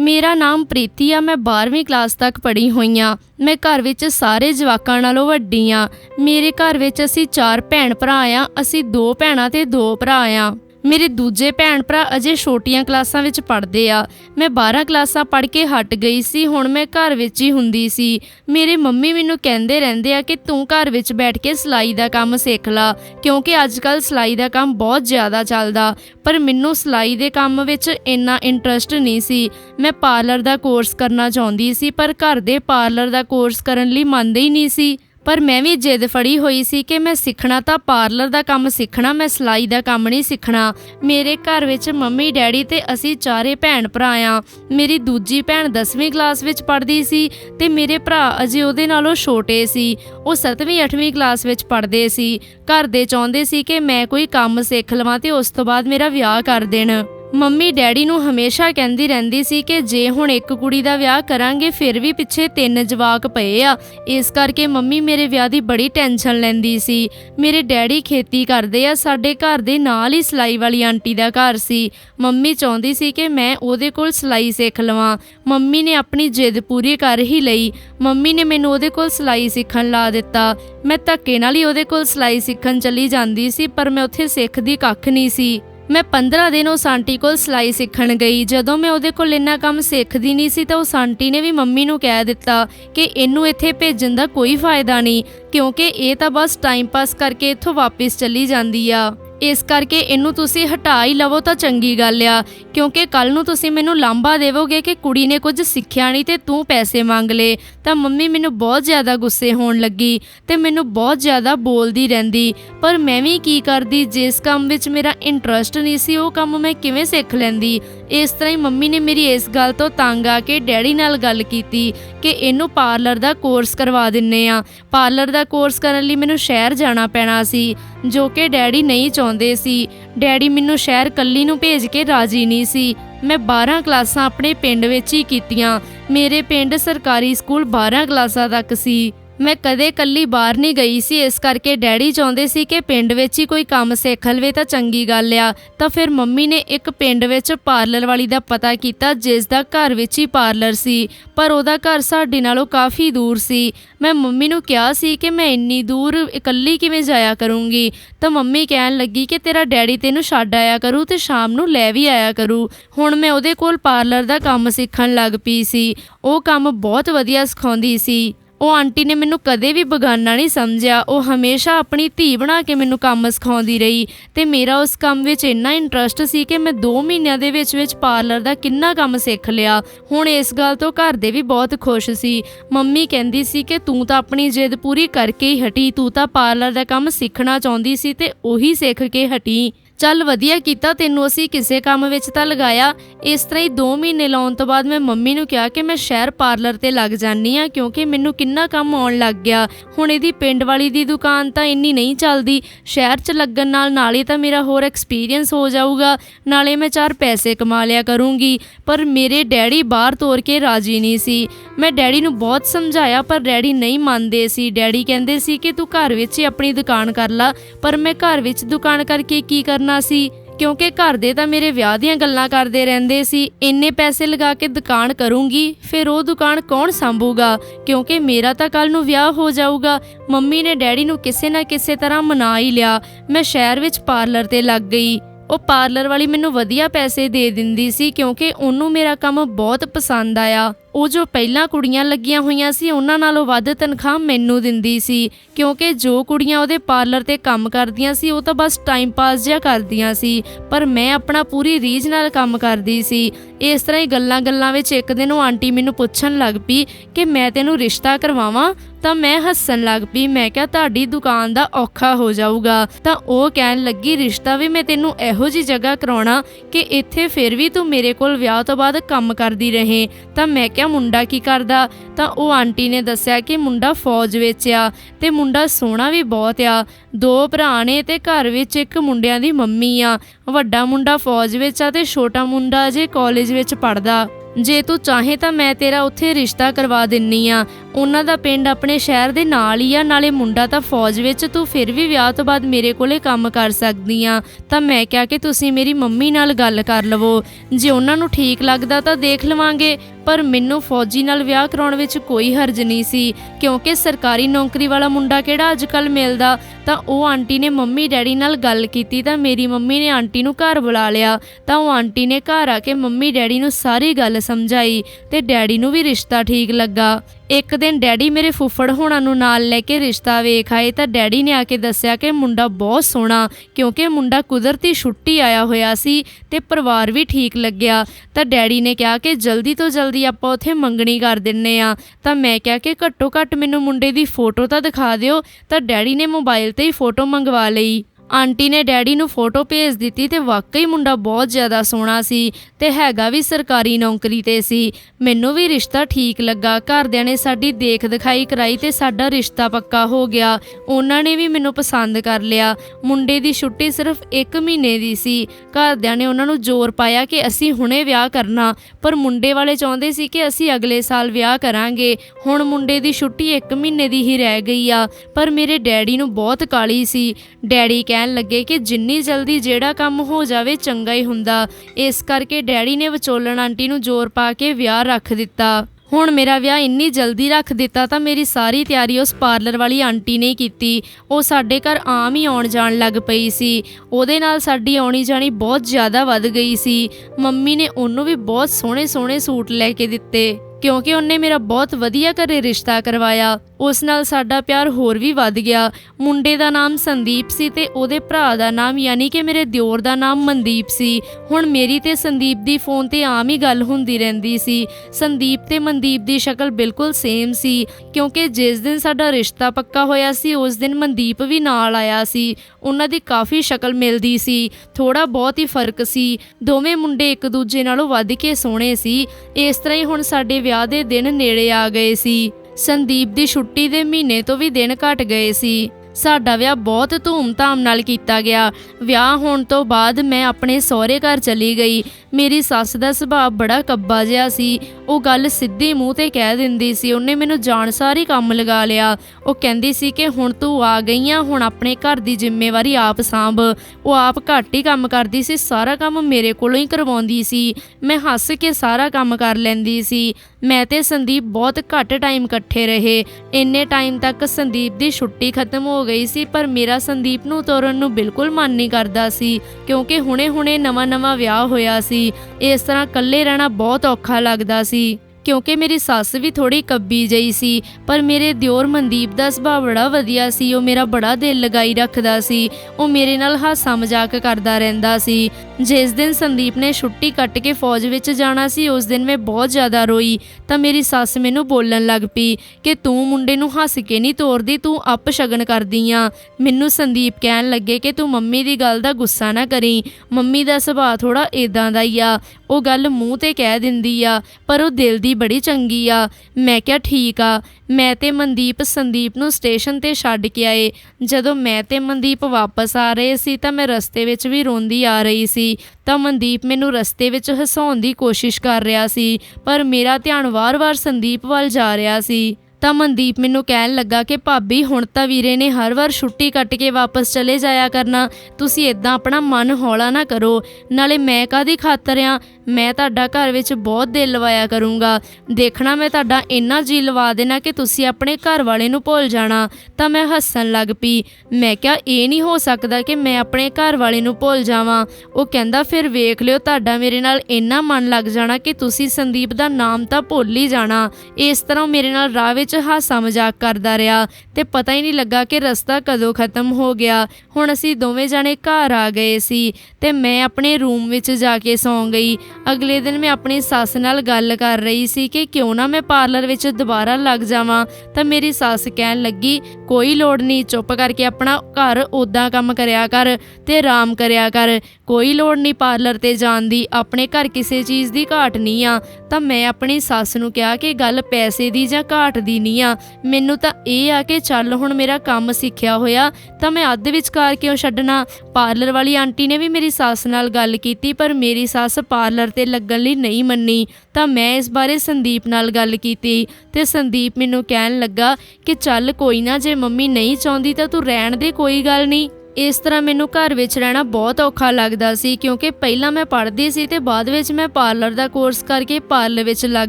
ਮੇਰਾ ਨਾਮ ਪ੍ਰੀਤੀ ਆ, ਮੈਂ 12ਵੀਂ ਕਲਾਸ ਤੱਕ ਪੜ੍ਹੀ ਹੋਈ ਆ। ਮੈਂ ਘਰ ਵਿੱਚ ਸਾਰੇ ਜਵਾਕਾਂ ਨਾਲੋਂ ਵੱਡੀ ਆ। ਮੇਰੇ ਘਰ ਵਿੱਚ ਅਸੀਂ ਚਾਰ ਭੈਣ ਭਰਾ ਆ, ਅਸੀਂ ਦੋ ਭੈਣਾਂ ਤੇ ਦੋ ਭਰਾ ਆ। ਮੇਰੇ ਦੂਜੇ ਭੈਣ ਭਰਾ ਅਜੇ ਛੋਟੀਆਂ ਕਲਾਸਾਂ ਵਿੱਚ ਪੜ੍ਹਦੇ ਆ। ਮੈਂ 12 ਕਲਾਸਾਂ ਪੜ੍ਹ ਕੇ ਹਟ ਗਈ ਸੀ, ਹੁਣ ਮੈਂ ਘਰ ਵਿੱਚ ਹੀ ਹੁੰਦੀ ਸੀ। ਮੇਰੇ ਮੰਮੀ ਮੈਨੂੰ ਕਹਿੰਦੇ ਰਹਿੰਦੇ ਆ ਕਿ ਤੂੰ ਘਰ ਵਿੱਚ ਬੈਠ ਕੇ ਸਿਲਾਈ ਦਾ ਕੰਮ ਸਿੱਖ ਲਾ, ਕਿਉਂਕਿ ਅੱਜ ਕੱਲ ਸਿਲਾਈ ਦਾ ਕੰਮ ਬਹੁਤ ਜ਼ਿਆਦਾ ਚੱਲਦਾ। ਪਰ ਮੈਨੂੰ ਸਿਲਾਈ ਦੇ ਕੰਮ ਵਿੱਚ ਇੰਨਾ ਇੰਟਰਸਟ ਨਹੀਂ ਸੀ। ਮੈਂ ਪਾਰਲਰ ਦਾ ਕੋਰਸ ਕਰਨਾ ਚਾਹੁੰਦੀ ਸੀ, ਪਰ ਘਰ ਦੇ ਪਾਰਲਰ ਦਾ ਕੋਰਸ ਕਰਨ ਲਈ ਮੰਨਦੇ ਹੀ ਨਹੀਂ ਸੀ। ਪਰ ਮੈਂ ਵੀ ਜਿੱਦ ਫੜੀ ਹੋਈ ਸੀ ਕਿ ਮੈਂ ਸਿੱਖਣਾ ਤਾਂ ਪਾਰਲਰ ਦਾ ਕੰਮ ਸਿੱਖਣਾ, ਮੈਂ ਸਿਲਾਈ ਦਾ ਕੰਮ ਨਹੀਂ ਸਿੱਖਣਾ। ਮੇਰੇ ਘਰ ਵਿੱਚ ਮੰਮੀ, ਡੈਡੀ ਤੇ ਅਸੀਂ ਚਾਰੇ ਭੈਣ ਭਰਾ ਆ। ਮੇਰੀ ਦੂਜੀ ਭੈਣ 10ਵੀਂ ਕਲਾਸ ਵਿੱਚ ਪੜ੍ਹਦੀ ਸੀ ਤੇ ਮੇਰੇ ਭਰਾ ਅਜੇ ਉਹਦੇ ਨਾਲੋਂ ਛੋਟੇ ਸੀ। ਉਹ 7ਵੀਂ 8ਵੀਂ ਕਲਾਸ ਵਿੱਚ ਪੜ੍ਹਦੇ ਸੀ। ਘਰ ਦੇ ਚਾਹੁੰਦੇ ਸੀ ਕਿ ਮੈਂ ਕੋਈ ਕੰਮ ਸਿੱਖ ਲਵਾਂ ਤੇ ਉਸ ਤੋਂ ਬਾਅਦ ਮੇਰਾ ਵਿਆਹ ਕਰ ਦੇਣ। ਮੰਮੀ ਡੈਡੀ ਨੂੰ ਹਮੇਸ਼ਾ ਕਹਿੰਦੀ ਰਹਿੰਦੀ ਸੀ ਕਿ ਜੇ ਹੁਣ ਇੱਕ ਕੁੜੀ ਦਾ ਵਿਆਹ ਕਰਾਂਗੇ, ਫਿਰ ਵੀ ਪਿੱਛੇ ਤਿੰਨ ਜਵਾਕ ਪਏ ਆ। ਇਸ ਕਰਕੇ ਮੰਮੀ ਮੇਰੇ ਵਿਆਹ ਦੀ ਬੜੀ ਟੈਨਸ਼ਨ ਲੈਂਦੀ ਸੀ। ਮੇਰੇ ਡੈਡੀ ਖੇਤੀ ਕਰਦੇ ਆ, ਸਾਡੇ ਘਰ ਦੇ ਨਾਲ ਹੀ ਸਿਲਾਈ ਵਾਲੀ ਆਂਟੀ ਦਾ ਘਰ ਸੀ। ਮੰਮੀ ਚਾਹੁੰਦੀ ਸੀ ਕਿ ਮੈਂ ਉਹਦੇ ਕੋਲ ਸਿਲਾਈ ਸਿੱਖ ਲਵਾਂ। ਮੰਮੀ ਨੇ ਆਪਣੀ ਜਿੱਦ ਪੂਰੀ ਕਰ ਹੀ ਲਈ। ਮੰਮੀ ਨੇ ਮੈਨੂੰ ਉਹਦੇ ਕੋਲ ਸਿਲਾਈ ਸਿੱਖਣ ਲਾ ਦਿੱਤਾ। ਮੈਂ ਧੱਕੇ ਨਾਲ ਹੀ ਉਹਦੇ ਕੋਲ ਸਿਲਾਈ ਸਿੱਖਣ ਚਲੀ ਜਾਂਦੀ ਸੀ, ਪਰ ਮੈਂ ਉੱਥੇ ਸਿੱਖਦੀ ਕੱਖ ਨਹੀਂ ਸੀ। ਮੈਂ 15 ਦਿਨ ਉਸ ਆਂਟੀ ਕੋਲ ਸਿਲਾਈ ਸਿੱਖਣ ਗਈ। ਜਦੋਂ ਮੈਂ ਉਹਦੇ ਕੋਲ ਇੰਨਾ ਕੰਮ ਸਿੱਖਦੀ ਨਹੀਂ ਸੀ ਤਾਂ ਉਸ ਆਂਟੀ ਨੇ ਵੀ ਮੰਮੀ ਨੂੰ ਕਹਿ ਦਿੱਤਾ ਕਿ ਇਹਨੂੰ ਇੱਥੇ ਭੇਜਣ ਦਾ ਕੋਈ ਫਾਇਦਾ ਨਹੀਂ। ਕਿਉਂਕਿ ਇਹ ਤਾਂ ਬਸ ਟਾਈਮ ਪਾਸ ਕਰਕੇ ਇੱਥੋਂ ਵਾਪਸ ਚਲੀ ਜਾਂਦੀ ਆ। ਇਸ ਕਰਕੇ ਇਹਨੂੰ ਤੁਸੀਂ ਹਟਾ ਹੀ ਲਵੋ ਤਾਂ ਚੰਗੀ ਗੱਲ ਆ। ਕਿਉਂਕਿ ਕੱਲ ਨੂੰ ਤੁਸੀਂ ਮੈਨੂੰ ਲਾਂਭਾ ਦੇਵੋਗੇ ਕਿ ਕੁੜੀ ਨੇ ਕੁਝ ਸਿੱਖਿਆ ਨਹੀਂ ਤੇ ਤੂੰ ਪੈਸੇ ਮੰਗ ਲਏ ਤਾਂ ਮੰਮੀ ਮੈਨੂੰ ਬਹੁਤ ਜ਼ਿਆਦਾ ਗੁੱਸੇ ਹੋਣ ਲੱਗੀ ਤੇ ਮੈਨੂੰ ਬਹੁਤ ਜ਼ਿਆਦਾ ਬੋਲਦੀ ਰਹਿੰਦੀ। ਪਰ ਮੈਂ ਵੀ ਕੀ ਕਰਦੀ, ਜਿਸ ਕੰਮ ਵਿੱਚ ਮੇਰਾ ਇੰਟਰਸਟ ਨਹੀਂ ਸੀ, ਉਹ ਕੰਮ ਮੈਂ ਕਿਵੇਂ ਸਿੱਖ ਲੈਂਦੀ? ਇਸ ਤਰ੍ਹਾਂ ਹੀ ਮੰਮੀ ਨੇ ਮੇਰੀ ਇਸ ਗੱਲ ਤੋਂ ਤੰਗ ਆ ਕੇ ਡੈਡੀ ਨਾਲ ਗੱਲ ਕੀਤੀ ਕਿ ਇਹਨੂੰ ਪਾਰਲਰ ਦਾ ਕੋਰਸ ਕਰਵਾ ਦਿੰਨੇ ਆ। ਪਾਰਲਰ ਦਾ ਕੋਰਸ ਕਰਨ ਲਈ ਮੈਨੂੰ ਸ਼ਹਿਰ ਜਾਣਾ ਪੈਣਾ ਸੀ, ਜੋ ਕਿ ਡੈਡੀ ਨਹੀਂ ਚਾਹੁੰਦੇ ਸੀ। ਡੈਡੀ ਮੈਨੂੰ ਸ਼ਹਿਰ ਕੱਲੀ ਨੂੰ ਭੇਜ ਕੇ ਰਾਜੀ ਨਹੀਂ ਸੀ। ਮੈਂ 12 ਕਲਾਸਾਂ ਆਪਣੇ ਪਿੰਡ ਵਿੱਚ ਹੀ ਕੀਤੀਆਂ। ਮੇਰੇ ਪਿੰਡ ਸਰਕਾਰੀ ਸਕੂਲ 12 ਕਲਾਸਾਂ ਤੱਕ ਸੀ। ਮੈਂ ਕਦੇ ਕੱਲੀ ਬਾਹਰ ਨਹੀਂ ਗਈ ਸੀ, ਇਸ ਕਰਕੇ ਡੈਡੀ ਚਾਹੁੰਦੇ ਸੀ ਕਿ ਪਿੰਡ ਵਿੱਚ ਹੀ ਕੋਈ ਕੰਮ ਸਿੱਖ ਲਵੇ ਤਾਂ ਚੰਗੀ ਗੱਲ ਆ। ਤਾਂ ਫਿਰ ਮੰਮੀ ਨੇ ਇੱਕ ਪਿੰਡ ਵਿੱਚ ਪਾਰਲਰ ਵਾਲੀ ਦਾ ਪਤਾ ਕੀਤਾ, ਜਿਸ ਦਾ ਘਰ ਵਿੱਚ ਹੀ ਪਾਰਲਰ ਸੀ, ਪਰ ਉਹਦਾ ਘਰ ਸਾਡੇ ਨਾਲੋਂ ਕਾਫੀ ਦੂਰ ਸੀ। ਮੈਂ ਮੰਮੀ ਨੂੰ ਕਿਹਾ ਸੀ ਕਿ ਮੈਂ ਇੰਨੀ ਦੂਰ ਇਕੱਲੀ ਕਿਵੇਂ ਜਾਇਆ ਕਰੂੰਗੀ? ਤਾਂ ਮੰਮੀ ਕਹਿਣ ਲੱਗੀ ਕਿ ਤੇਰਾ ਡੈਡੀ ਤੈਨੂੰ ਛੱਡ ਆਇਆ ਕਰੂ ਤੇ ਸ਼ਾਮ ਨੂੰ ਲੈ ਵੀ ਆਇਆ ਕਰੂ। ਹੁਣ ਮੈਂ ਉਹਦੇ ਕੋਲ ਪਾਰਲਰ ਦਾ ਕੰਮ ਸਿੱਖਣ ਲੱਗ ਪਈ ਸੀ। ਉਹ ਕੰਮ ਬਹੁਤ ਵਧੀਆ ਸਿਖਾਉਂਦੀ ਸੀ। ਉਹ ਆਂਟੀ ਨੇ ਮੈਨੂੰ ਕਦੇ ਵੀ ਬਗਾਨਾ ਨਹੀਂ ਸਮਝਿਆ। ਉਹ ਹਮੇਸ਼ਾ ਆਪਣੀ ਧੀ ਬਣਾ ਕੇ ਮੈਨੂੰ ਕੰਮ ਸਿਖਾਉਂਦੀ ਰਹੀ ਤੇ ਮੇਰਾ ਉਸ ਕੰਮ ਵਿੱਚ ਇੰਨਾ ਇੰਟਰਸਟ ਸੀ ਕਿ ਮੈਂ 2 ਮਹੀਨਿਆਂ ਦੇ ਵਿੱਚ ਵਿੱਚ ਪਾਰਲਰ ਦਾ ਕਿੰਨਾ ਕੰਮ ਸਿੱਖ ਲਿਆ। ਹੁਣ ਇਸ ਗੱਲ ਤੋਂ ਘਰ ਦੇ ਵੀ ਬਹੁਤ ਖੁਸ਼ ਸੀ। ਮੰਮੀ ਕਹਿੰਦੀ ਸੀ ਕਿ ਤੂੰ ਤਾਂ ਆਪਣੀ ਜਿੱਦ ਪੂਰੀ ਕਰਕੇ ਹੀ ਹਟੀ, ਤੂੰ ਤਾਂ ਪਾਰਲਰ ਦਾ ਕੰਮ ਸਿੱਖਣਾ ਚਾਹੁੰਦੀ ਸੀ ਤੇ ਉਹੀ ਸਿੱਖ ਕੇ ਹਟੀ। ਚੱਲ ਵਧੀਆ ਕੀਤਾ, ਤੈਨੂੰ ਅਸੀਂ ਕਿਸੇ ਕੰਮ ਵਿੱਚ ਤਾਂ ਲਗਾਇਆ। ਇਸ ਤਰ੍ਹਾਂ ਹੀ 2 ਮਹੀਨੇ ਲਾਉਣ ਤੋਂ ਬਾਅਦ ਮੈਂ ਮੰਮੀ ਨੂੰ ਕਿਹਾ ਕਿ ਮੈਂ ਸ਼ਹਿਰ ਪਾਰਲਰ ਤੇ ਲੱਗ ਜਾਨੀ ਆ ਕਿਉਂਕਿ ਮੈਨੂੰ ਕਿੰਨਾ ਕੰਮ ਆਉਣ ਲੱਗ ਗਿਆ। ਹੁਣ ਇਹਦੀ ਪਿੰਡ ਵਾਲੀ ਦੀ ਦੁਕਾਨ ਤਾਂ ਇੰਨੀ ਨਹੀਂ ਚੱਲਦੀ। ਸ਼ਹਿਰ 'ਚ ਲੱਗਣ ਨਾਲ ਨਾਲੇ ਤਾਂ ਮੇਰਾ ਹੋਰ ਐਕਸਪੀਰੀਅੰਸ ਹੋ ਜਾਊਗਾ। ਨਾਲੇ ਮੈਂ ਚਾਰ ਪੈਸੇ ਕਮਾ ਲਿਆ ਕਰੂੰਗੀ। ਪਰ ਮੇਰੇ ਡੈਡੀ ਬਾਹਰ ਤੋਰ ਕੇ ਰਾਜੀ ਨਹੀਂ ਸੀ। ਮੈਂ ਡੈਡੀ ਨੂੰ ਬਹੁਤ ਸਮਝਾਇਆ, ਪਰ ਡੈਡੀ ਨਹੀਂ ਮੰਨਦੇ ਸੀ। ਡੈਡੀ ਕਹਿੰਦੇ ਸੀ ਕਿ ਤੂੰ ਘਰ ਵਿੱਚ ਹੀ ਆਪਣੀ ਦੁਕਾਨ ਕਰ ਲੈ। ਪਰ ਮੈਂ ਘਰ ਵਿੱਚ ਦੁਕਾਨ ਕਰਕੇ ਕੀ ਕਰਨਾ? ਸੀ, ਕਿਉਂਕਿ ਘਰ ਦੇ ਤਾਂ ਮੇਰੇ ਵਿਆਹ ਦੀਆਂ ਗੱਲਾਂ ਕਰਦੇ ਰਹਿੰਦੇ ਸੀ, ਇੰਨੇ ਪੈਸੇ ਲਗਾ ਕੇ ਦੁਕਾਨ ਕਰੂੰਗੀ, ਫਿਰ ਉਹ ਦੁਕਾਨ ਕੌਣ ਸੰਭੂਗਾ? ਕਿਉਂਕਿ ਮੇਰਾ ਤਾਂ ਕੱਲ ਨੂੰ ਵਿਆਹ ਹੋ ਜਾਊਗਾ, ਮੰਮੀ ਨੇ ਡੈਡੀ ਨੂੰ ਕਿਸੇ ਨਾ ਕਿਸੇ ਤਰ੍ਹਾਂ ਮਨਾ ਹੀ ਲਿਆ, ਮੈਂ ਸ਼ਹਿਰ ਵਿੱਚ ਪਾਰਲਰ ਤੇ ਲੱਗ ਗਈ। ਉਹ ਪਾਰਲਰ ਵਾਲੀ ਮੈਨੂੰ ਵਧੀਆ ਪੈਸੇ ਦੇ ਦਿੰਦੀ ਸੀ, ਕਿਉਂਕਿ ਉਹਨੂੰ ਮੇਰਾ ਕੰਮ ਬਹੁਤ ਪਸੰਦ ਆਇਆ। ਉਹ ਜੋ ਪਹਿਲਾਂ ਕੁੜੀਆਂ ਲੱਗੀਆਂ ਹੋਈਆਂ ਸੀ, ਉਹਨਾਂ ਨਾਲੋਂ ਵੱਧ ਤਨਖਾਹ ਮੈਨੂੰ ਦਿੰਦੀ ਸੀ, ਕਿਉਂਕਿ ਜੋ ਕੁੜੀਆਂ ਉਹਦੇ ਪਾਰਲਰ ਤੇ ਕੰਮ ਕਰਦੀਆਂ ਸੀ, ਉਹ ਤਾਂ ਬਸ ਟਾਈਮ ਪਾਸ ਜਿਹਾ ਕਰਦੀਆਂ ਸੀ, ਪਰ ਮੈਂ ਆਪਣਾ ਪੂਰੀ ਰੀਝ ਨਾਲ ਕੰਮ ਕਰਦੀ ਸੀ। ਇਸ ਤਰ੍ਹਾਂ ਹੀ ਗੱਲਾਂ-ਗੱਲਾਂ ਵਿੱਚ ਇੱਕ ਦਿਨ ਉਹ ਆਂਟੀ ਮੈਨੂੰ ਪੁੱਛਣ ਲੱਗ ਪਈ ਕਿ ਮੈਂ ਤੈਨੂੰ ਰਿਸ਼ਤਾ ਕਰਵਾਵਾਂ? ਤਾਂ ਮੈਂ ਹੱਸਣ ਲੱਗ ਪਈ, ਮੈਂ ਕਿਹਾ, ਤੁਹਾਡੀ ਦੁਕਾਨ ਦਾ ਔਖਾ ਹੋ ਜਾਊਗਾ। ਤਾਂ ਉਹ ਕਹਿਣ ਲੱਗੀ, ਰਿਸ਼ਤਾ ਵੀ ਮੈਂ ਤੈਨੂੰ ਇਹੋ ਜੀ ਜਗ੍ਹਾ ਕਰਾਉਣਾ ਕਿ ਇੱਥੇ ਫਿਰ ਵੀ ਤੂੰ ਮੇਰੇ ਕੋਲ ਵਿਆਹ ਤੋਂ ਬਾਅਦ ਕੰਮ ਕਰਦੀ ਰਹੇ। ਤਾਂ ਮੈਂ ਕਿਹਾ ਮੁੰਡਾ ਕੀ ਕਰਦਾ, ਤਾਂ ਉਹ ਆਂਟੀ ਨੇ ਦੱਸਿਆ ਕਿ ਮੁੰਡਾ ਫੌਜ ਵਿੱਚ ਆ ਤੇ ਮੁੰਡਾ ਸੋਹਣਾ ਵੀ ਬਹੁਤ ਆ। ਦੋ ਭਰਾ ਨੇ ਤੇ ਘਰ ਵਿੱਚ ਇੱਕ ਮੁੰਡਿਆਂ ਦੀ ਮੰਮੀ ਆ। ਵੱਡਾ ਮੁੰਡਾ ਫੌਜ ਵਿੱਚ ਆ ਤੇ ਛੋਟਾ ਮੁੰਡਾ ਅਜੇ ਕਾਲਜ ਵਿੱਚ ਪੜਦਾ ਜੇ ਤੂੰ ਚਾਹੇ ਤਾਂ ਮੈਂ ਤੇਰਾ ਉੱਥੇ ਰਿਸ਼ਤਾ ਕਰਵਾ ਦਿੰਨੀ ਆ। ਉਹਨਾਂ ਦਾ ਪਿੰਡ ਆਪਣੇ ਸ਼ਹਿਰ ਦੇ ਨਾਲ ਹੀ ਆ, ਨਾਲੇ ਮੁੰਡਾ ਤਾਂ ਫੌਜ ਵਿੱਚ, ਤੂੰ ਫਿਰ ਵੀ ਵਿਆਹ ਤੋਂ ਬਾਅਦ ਮੇਰੇ ਕੋਲੇ ਕੰਮ ਕਰ ਸਕਦੀ ਆ। ਤਾਂ ਮੈਂ ਕਿਹਾ ਕਿ ਤੁਸੀਂ ਮੇਰੀ ਮੰਮੀ ਨਾਲ ਗੱਲ ਕਰ ਲਵੋ। ਜੇ ਉਹਨਾਂ ਨੂੰ ਠੀਕ ਲੱਗਦਾ ਤਾਂ ਦੇਖ ਲਵਾਂਗੇ, ਪਰ ਮੈਨੂੰ ਫੌਜੀ ਨਾਲ ਵਿਆਹ ਕਰਾਉਣ ਵਿੱਚ ਕੋਈ ਹਰਜ ਨਹੀਂ ਸੀ, ਕਿਉਂਕਿ ਸਰਕਾਰੀ ਨੌਕਰੀ ਵਾਲਾ ਮੁੰਡਾ ਕਿਹੜਾ ਅੱਜਕੱਲ ਮਿਲਦਾ? ਤਾਂ ਉਹ ਆਂਟੀ ਨੇ ਮੰਮੀ ਡੈਡੀ ਨਾਲ ਗੱਲ ਕੀਤੀ, ਤਾਂ ਮੇਰੀ ਮੰਮੀ ਨੇ ਆਂਟੀ ਨੂੰ ਘਰ ਬੁਲਾ ਲਿਆ। ਤਾਂ ਉਹ ਆਂਟੀ ਨੇ ਘਰ ਆ ਕੇ ਮੰਮੀ ਡੈਡੀ ਨੂੰ ਸਾਰੀ ਗੱਲ ਸਮਝਾਈ, ਤੇ ਡੈਡੀ ਨੂੰ ਵੀ ਰਿਸ਼ਤਾ ਠੀਕ ਲੱਗਾ। ਇੱਕ ਦਿਨ ਡੈਡੀ ਮੇਰੇ ਫੁੱਫੜ ਹੋਣਾ ਨੂੰ ਨਾਲ ਲੈ ਕੇ ਰਿਸ਼ਤਾ ਵੇਖ ਆਏ ਤਾਂ ਡੈਡੀ ਨੇ ਆ ਕੇ ਦੱਸਿਆ ਕਿ ਮੁੰਡਾ ਬਹੁਤ ਸੋਹਣਾ, ਕਿਉਂਕਿ ਮੁੰਡਾ ਕੁਦਰਤੀ ਛੁੱਟੀ ਆਇਆ ਹੋਇਆ ਸੀ ਤੇ ਪਰਿਵਾਰ ਵੀ ਠੀਕ ਲੱਗਿਆ। ਤਾਂ ਡੈਡੀ ਨੇ ਕਿਹਾ ਕਿ ਜਲਦੀ ਤੋਂ ਜਲਦੀ ਆਪਾਂ ਉੱਥੇ ਮੰਗਣੀ ਕਰ ਦਿੰਨੇ ਆ। ਤਾਂ ਮੈਂ ਕਿਹਾ ਕਿ ਘੱਟੋ ਘੱਟ ਮੈਨੂੰ ਮੁੰਡੇ ਦੀ ਫੋਟੋ ਤਾਂ ਦਿਖਾ ਦਿਓ। ਤਾਂ ਡੈਡੀ ਨੇ ਮੋਬਾਈਲ ਤੇ ਹੀ ਫੋਟੋ ਮੰਗਵਾ ਲਈ। ਆਂਟੀ ਨੇ ਡੈਡੀ ਨੂੰ ਫੋਟੋ ਭੇਜ ਦਿੱਤੀ ਤੇ ਵਾਕਈ ਮੁੰਡਾ ਬਹੁਤ ਜ਼ਿਆਦਾ ਸੋਹਣਾ ਸੀ ਤੇ ਹੈਗਾ ਵੀ ਸਰਕਾਰੀ ਨੌਕਰੀ ਤੇ ਸੀ। ਮੈਨੂੰ ਵੀ ਰਿਸ਼ਤਾ ਠੀਕ ਲੱਗਾ। ਘਰਦਿਆਂ ਨੇ ਸਾਡੀ ਦੇਖ ਦਿਖਾਈ ਕਰਾਈ ਤੇ ਸਾਡਾ ਰਿਸ਼ਤਾ ਪੱਕਾ ਹੋ ਗਿਆ। ਉਹਨਾਂ ਨੇ ਵੀ ਮੈਨੂੰ ਪਸੰਦ ਕਰ ਲਿਆ। ਮੁੰਡੇ ਦੀ ਛੁੱਟੀ ਸਿਰਫ 1 ਮਹੀਨੇ ਦੀ ਸੀ। ਘਰਦਿਆਂ ਨੇ ਉਹਨਾਂ ਨੂੰ ਜ਼ੋਰ ਪਾਇਆ ਕਿ ਅਸੀਂ ਹੁਣੇ ਵਿਆਹ ਕਰਨਾ। ਪਰ ਮੁੰਡੇ ਵਾਲੇ ਚਾਹੁੰਦੇ ਸੀ ਕਿ ਅਸੀਂ ਅਗਲੇ ਸਾਲ ਵਿਆਹ ਕਰਾਂਗੇ। ਹੁਣ ਮੁੰਡੇ ਦੀ ਛੁੱਟੀ 1 ਮਹੀਨੇ ਦੀ ਹੀ ਰਹਿ ਗਈ ਆ। ਪਰ ਮੇਰੇ ਡੈਡੀ ਨੂੰ ਬਹੁਤ ਕਾਲੀ ਸੀ। ਡੈਡੀ ਕਹਿ ਕਹਿਣ ਲੱਗੇ ਕਿ ਜਿੰਨੀ ਜਲਦੀ ਜਿਹੜਾ ਕੰਮ ਹੋ ਜਾਵੇ ਚੰਗਾ ਹੀ ਹੁੰਦਾ। ਇਸ ਕਰਕੇ ਡੈਡੀ ਨੇ ਵਿਚੋਲਣ ਆਂਟੀ ਨੂੰ ਜ਼ੋਰ ਪਾ ਕੇ ਵਿਆਹ ਰੱਖ ਦਿੱਤਾ। ਹੁਣ ਮੇਰਾ ਵਿਆਹ ਇੰਨੀ ਜਲਦੀ ਰੱਖ ਦਿੱਤਾ ਤਾਂ ਮੇਰੀ ਸਾਰੀ ਤਿਆਰੀ ਉਸ ਪਾਰਲਰ ਵਾਲੀ ਆਂਟੀ ਨੇ ਕੀਤੀ। ਉਹ ਸਾਡੇ ਘਰ ਆਮ ਹੀ ਆਉਣ ਜਾਣ ਲੱਗ ਪਈ ਸੀ। ਉਹਦੇ ਨਾਲ ਸਾਡੀ ਆਉਣੀ ਜਾਣੀ ਬਹੁਤ ਜ਼ਿਆਦਾ ਵੱਧ ਗਈ ਸੀ। ਮੰਮੀ ਨੇ ਉਹਨੂੰ ਵੀ ਬਹੁਤ ਸੋਹਣੇ ਸੋਹਣੇ ਸੂਟ ਲੈ ਕੇ ਦਿੱਤੇ। ਕਿਉਂਕਿ ਉਹਨੇ ਮੇਰਾ ਬਹੁਤ ਵਧੀਆ ਘਰੇ ਰਿਸ਼ਤਾ ਕਰਵਾਇਆ। ਉਸ ਨਾਲ ਸਾਡਾ ਪਿਆਰ ਹੋਰ ਵੀ ਵੱਧ ਗਿਆ। ਮੁੰਡੇ ਦਾ ਨਾਮ ਸੰਦੀਪ ਸੀ ਤੇ ਉਹਦੇ ਭਰਾ ਦਾ ਨਾਮ ਯਾਨੀ ਕਿ ਮੇਰੇ ਦਿਓਰ ਦਾ ਨਾਮ ਮਨਦੀਪ ਸੀ। ਹੁਣ ਮੇਰੀ ਤੇ ਸੰਦੀਪ ਦੀ ਫੋਨ ਤੇ ਆਮ ਹੀ ਗੱਲ ਹੁੰਦੀ ਰਹਿੰਦੀ ਸੀ। ਸੰਦੀਪ ਤੇ ਮਨਦੀਪ ਦੀ ਸ਼ਕਲ ਬਿਲਕੁਲ ਸੇਮ ਸੀ, ਕਿਉਂਕਿ ਜਿਸ ਦਿਨ ਸਾਡਾ ਰਿਸ਼ਤਾ ਪੱਕਾ ਹੋਇਆ ਸੀ, ਉਸ ਦਿਨ ਮਨਦੀਪ ਵੀ ਨਾਲ ਆਇਆ ਸੀ। ਉਹਨਾਂ ਦੀ ਕਾਫੀ ਸ਼ਕਲ ਮਿਲਦੀ ਸੀ ਥੋੜਾ ਬਹੁਤ ਹੀ ਫ਼ਰਕ ਸੀ। ਦੋਵੇਂ ਮੁੰਡੇ ਇੱਕ ਦੂਜੇ ਨਾਲੋਂ ਵੱਧ ਕੇ ਸੋਹਣੇ ਸੀ। ਇਸ ਤਰ੍ਹਾਂ ਹੀ ਹੁਣ ਸਾਡੇ ਵਿਆਹ ਦੇ ਦਿਨ ਨੇੜੇ ਆ ਗਏ ਸੀ। ਸੰਦੀਪ ਦੀ ਛੁੱਟੀ ਦੇ ਮਹੀਨੇ ਤੋਂ ਵੀ ਦਿਨ ਘਟ ਗਏ ਸੀ। ਸਾਡਾ ਵਿਆਹ ਬਹੁਤ ਧੂਮ-ਧਾਮ ਨਾਲ ਕੀਤਾ ਗਿਆ। ਵਿਆਹ ਹੋਣ ਤੋਂ ਬਾਅਦ ਮੈਂ ਆਪਣੇ ਸਹੁਰੇ ਘਰ ਚਲੀ ਗਈ। ਮੇਰੀ ਸੱਸ ਦਾ ਸੁਭਾਅ ਬੜਾ ਕੱਬਾ ਜਿਹਾ ਸੀ। ਉਹ ਗੱਲ ਸਿੱਧੀ ਮੂੰਹ ਤੇ ਕਹਿ ਦਿੰਦੀ ਸੀ। ਉਹਨੇ ਮੈਨੂੰ ਜਾਣ ਸਾਰੀ ਕੰਮ ਲਗਾ ਲਿਆ। ਉਹ ਕਹਿੰਦੀ ਸੀ ਕਿ ਹੁਣ ਤੂੰ ਆ ਗਈ ਆ, ਹੁਣ ਆਪਣੇ ਘਰ ਦੀ ਜ਼ਿੰਮੇਵਾਰੀ ਆਪ ਸਾਂਭ। ਉਹ ਆਪ ਘੱਟ ਹੀ ਕੰਮ ਕਰਦੀ ਸੀ। ਸਾਰਾ ਕੰਮ ਮੇਰੇ ਕੋਲੋਂ ਹੀ ਕਰਵਾਉਂਦੀ ਸੀ। ਮੈਂ ਹੱਸ ਕੇ ਸਾਰਾ ਕੰਮ ਕਰ ਲੈਂਦੀ ਸੀ। ਮੈਂ ਤੇ ਸੰਦੀਪ ਬਹੁਤ ਘੱਟ ਟਾਈਮ ਇਕੱਠੇ ਰਹੇ। ਇੰਨੇ ਟਾਈਮ ਤੱਕ ਸੰਦੀਪ ਦੀ ਛੁੱਟੀ ਖਤਮ ਹੋ ਹੋ ਗਈ ਸੀ, ਪਰ ਮੇਰਾ ਸੰਦੀਪ ਨੂੰ ਤੋਰਨ ਨੂੰ ਬਿਲਕੁਲ ਮਨ ਨਹੀਂ ਕਰਦਾ ਸੀ, ਕਿਉਂਕਿ ਹੁਣੇ-ਹੁਣੇ ਨਵਾਂ-ਨਵਾਂ ਵਿਆਹ ਹੋਇਆ ਸੀ। ਇਸ ਤਰ੍ਹਾਂ ਇਕੱਲੇ ਰਹਿਣਾ ਬਹੁਤ ਔਖਾ ਲੱਗਦਾ ਸੀ। ਕਿਉਂਕਿ ਮੇਰੀ ਸੱਸ ਵੀ ਥੋੜੀ ਕੱਬੀ ਜਈ ਸੀ, ਪਰ ਮੇਰੇ ਦਿਓਰ ਮਨਦੀਪ ਦਾ ਸੁਭਾਅ ਬੜਾ ਵਧੀਆ ਸੀ, ਉਹ ਮੇਰਾ ਬੜਾ ਦਿਲ ਲਗਾਈ ਰੱਖਦਾ ਸੀ, ਉਹ ਮੇਰੇ ਨਾਲ ਹਾਸਾ ਮਜ਼ਾਕ ਕਰਦਾ ਰਹਿੰਦਾ ਸੀ। ਜਿਸ ਦਿਨ ਸੰਦੀਪ ਨੇ ਛੁੱਟੀ ਕੱਟ ਕੇ ਫੌਜ ਵਿੱਚ ਜਾਣਾ ਸੀ, ਉਸ ਦਿਨ ਮੈਂ ਬਹੁਤ ਜ਼ਿਆਦਾ ਰੋਈ, ਤਾਂ ਮੇਰੀ ਸੱਸ ਮੈਨੂੰ ਬੋਲਣ ਲੱਗ ਪਈ ਕਿ ਤੂੰ ਮੁੰਡੇ ਨੂੰ ਹੱਸ ਕੇ ਨਹੀਂ ਤੋਰਦੀ, ਤੂੰ ਅੱਪ ਸ਼ਗਨ ਕਰਦੀ ਆ। ਮੈਨੂੰ ਸੰਦੀਪ ਕਹਿਣ ਲੱਗੇ ਕਿ ਤੂੰ ਮੰਮੀ ਦੀ ਗੱਲ ਦਾ ਗੁੱਸਾ ਨਾ ਕਰੀ, ਮੰਮੀ ਦਾ ਸੁਭਾਅ ਥੋੜਾ ਇਦਾਂ ਦਾ ਹੀ ਆ, ਉਹ ਗੱਲ ਮੂੰਹ ਤੇ ਕਹਿ ਦਿੰਦੀ ਆ, ਪਰ ਉਹ ਦਿਲ ਦੀ ਬੜੀ ਚੰਗੀ ਆ। ਮੈਂ ਕਿਹਾ, ਠੀਕ ਆ। ਮੈਂ ਤੇ ਮਨਦੀਪ, ਸੰਦੀਪ ਨੂੰ ਸਟੇਸ਼ਨ ਤੇ ਛੱਡ ਕੇ ਆਏ। ਜਦੋਂ ਮੈਂ ਤੇ ਮਨਦੀਪ ਵਾਪਸ ਆ ਰਹੇ ਸੀ, ਤਾਂ ਮੈਂ ਰਸਤੇ ਵਿੱਚ ਵੀ ਰੋਂਦੀ ਆ ਰਹੀ ਸੀ। ਤਾਂ ਮਨਦੀਪ ਮੈਨੂੰ ਰਸਤੇ ਵਿੱਚ ਹਸਾਉਣ ਦੀ ਕੋਸ਼ਿਸ਼ ਕਰ ਰਿਹਾ ਸੀ, ਪਰ ਮੇਰਾ ਧਿਆਨ ਵਾਰ-ਵਾਰ ਸੰਦੀਪ ਵੱਲ ਜਾ ਰਿਹਾ ਸੀ। ਤਾਂ ਮਨਦੀਪ ਮੈਨੂੰ ਕਹਿਣ ਲੱਗਾ ਕਿ, ਭਾਬੀ, ਹੁਣ ਤਾਂ ਵੀਰੇ ਨੇ ਹਰ ਵਾਰ ਛੁੱਟੀ ਕੱਟ ਕੇ ਵਾਪਸ ਚਲੇ ਜਾਇਆ ਕਰਨਾ। ਤੁਸੀਂ ਇਦਾਂ ਆਪਣਾ ਮਨ ਹੌਲਾ ਨਾ ਕਰੋ। ਨਾਲੇ ਮੈਂ ਕਾਦੀ ਖਾਤਰ ਆ? ਮੈਂ ਤੁਹਾਡਾ ਘਰ ਵਿੱਚ ਬਹੁਤ ਦਿਲ ਲਵਾਇਆ ਕਰੂੰਗਾ। ਦੇਖਣਾ ਮੈਂ ਤੁਹਾਡਾ ਇੰਨਾ ਜੀ ਲਵਾ ਦੇਣਾ ਕਿ ਤੁਸੀਂ ਆਪਣੇ ਘਰ ਵਾਲੇ ਨੂੰ ਭੁੱਲ ਜਾਣਾ, ਤਾਂ ਮੈਂ ਹੱਸਣ ਲੱਗ ਪਈ। ਮੈਂ ਕਿਹਾ, ਇਹ ਨਹੀਂ ਹੋ ਸਕਦਾ ਕਿ ਮੈਂ ਆਪਣੇ ਘਰ ਵਾਲੇ ਨੂੰ ਭੁੱਲ ਜਾਵਾਂ। ਉਹ ਕਹਿੰਦਾ, ਫਿਰ ਵੇਖ ਲਿਓ, ਤੁਹਾਡਾ ਮੇਰੇ ਨਾਲ ਇੰਨਾ ਮਨ ਲੱਗ ਜਾਣਾ ਕਿ ਤੁਸੀਂ ਸੰਦੀਪ ਦਾ ਨਾਮ ਤਾਂ ਭੁੱਲ ਹੀ ਜਾਣਾ। ਇਸ ਤਰ੍ਹਾਂ ਉਹ ਮੇਰੇ ਨਾਲ ਰਾਹ ਵਿੱਚ ਹਾਸਾ ਮਜ਼ਾਕ ਕਰਦਾ ਰਿਹਾ ਤੇ ਪਤਾ ਹੀ ਨਹੀਂ ਲੱਗਾ ਕਿ ਰਸਤਾ ਕਦੋਂ ਖਤਮ ਹੋ ਗਿਆ। ਹੁਣ ਅਸੀਂ ਦੋਵੇਂ ਜਾਣੇ ਘਰ ਆ ਗਏ ਸੀ ਤੇ ਮੈਂ ਆਪਣੇ ਰੂਮ ਵਿੱਚ ਜਾ ਕੇ ਸੌਂ ਗਈ। ਅਗਲੇ ਦਿਨ ਮੈਂ ਆਪਣੀ ਸੱਸ ਨਾਲ ਗੱਲ ਕਰ ਰਹੀ ਸੀ ਕਿ ਕਿਉਂ ਨਾ ਮੈਂ ਪਾਰਲਰ ਵਿੱਚ ਦੁਬਾਰਾ ਲੱਗ ਜਾਵਾਂ। ਤਾਂ ਮੇਰੀ ਸੱਸ ਕਹਿਣ ਲੱਗੀ, ਕੋਈ ਲੋੜ ਨਹੀਂ, ਚੁੱਪ ਕਰਕੇ ਆਪਣਾ ਘਰ ਉਦਾਂ ਕੰਮ ਕਰਿਆ ਕਰ ਤੇ ਆਰਾਮ ਕਰਿਆ ਕਰ। ਕੋਈ ਲੋੜ ਨਹੀਂ ਪਾਰਲਰ ਤੇ ਜਾਣ ਦੀ, ਆਪਣੇ ਘਰ ਕਿਸੇ ਚੀਜ਼ ਦੀ ਘਾਟ ਨਹੀਂ ਆ। ਤਾਂ ਮੈਂ ਆਪਣੀ ਸੱਸ ਨੂੰ ਕਿਹਾ ਕਿ ਗੱਲ ਪੈਸੇ ਦੀ ਜਾਂ ਘਾਟ ਦੀ ਨਹੀਂ ਆ। ਮੈਨੂੰ ਤਾਂ ਇਹ ਆ ਕਿ ਚੱਲ ਹੁਣ ਮੇਰਾ ਕੰਮ ਸਿੱਖਿਆ ਹੋਇਆ, ਤਾਂ ਮੈਂ ਅੱਧ ਵਿਚਕਾਰ ਕਿਉਂ ਛੱਡਣਾ? ਪਾਰਲਰ ਵਾਲੀ ਆਂਟੀ ਨੇ ਵੀ ਮੇਰੀ ਸੱਸ ਨਾਲ ਗੱਲ ਕੀਤੀ, ਪਰ ਮੇਰੀ ਸੱਸ ਪਾਰਲਰ ਤੇ ਲੱਗਣ ਲਈ ਨਹੀਂ ਮੰਨੀ। ਤਾਂ ਮੈਂ ਇਸ ਬਾਰੇ ਸੰਦੀਪ ਨਾਲ ਗੱਲ ਕੀਤੀ ਤੇ ਸੰਦੀਪ ਮੈਨੂੰ ਕਹਿਣ ਲੱਗਾ ਕਿ ਚੱਲ ਕੋਈ ਨਾ, ਜੇ ਮੰਮੀ ਨਹੀਂ ਚਾਹੁੰਦੀ ਤਾਂ ਤੂੰ ਰਹਿਣ ਦੇ, ਕੋਈ ਗੱਲ ਨਹੀਂ। ਇਸ ਤਰ੍ਹਾਂ ਮੈਨੂੰ ਘਰ ਵਿੱਚ ਰਹਿਣਾ ਬਹੁਤ ਔਖਾ ਲੱਗਦਾ ਸੀ, ਕਿਉਂਕਿ ਪਹਿਲਾਂ ਮੈਂ ਪੜ੍ਹਦੀ ਸੀ ਤੇ ਬਾਅਦ ਵਿੱਚ ਮੈਂ ਪਾਰਲਰ ਦਾ ਕੋਰਸ ਕਰਕੇ ਪਾਰਲਰ ਵਿੱਚ ਲੱਗ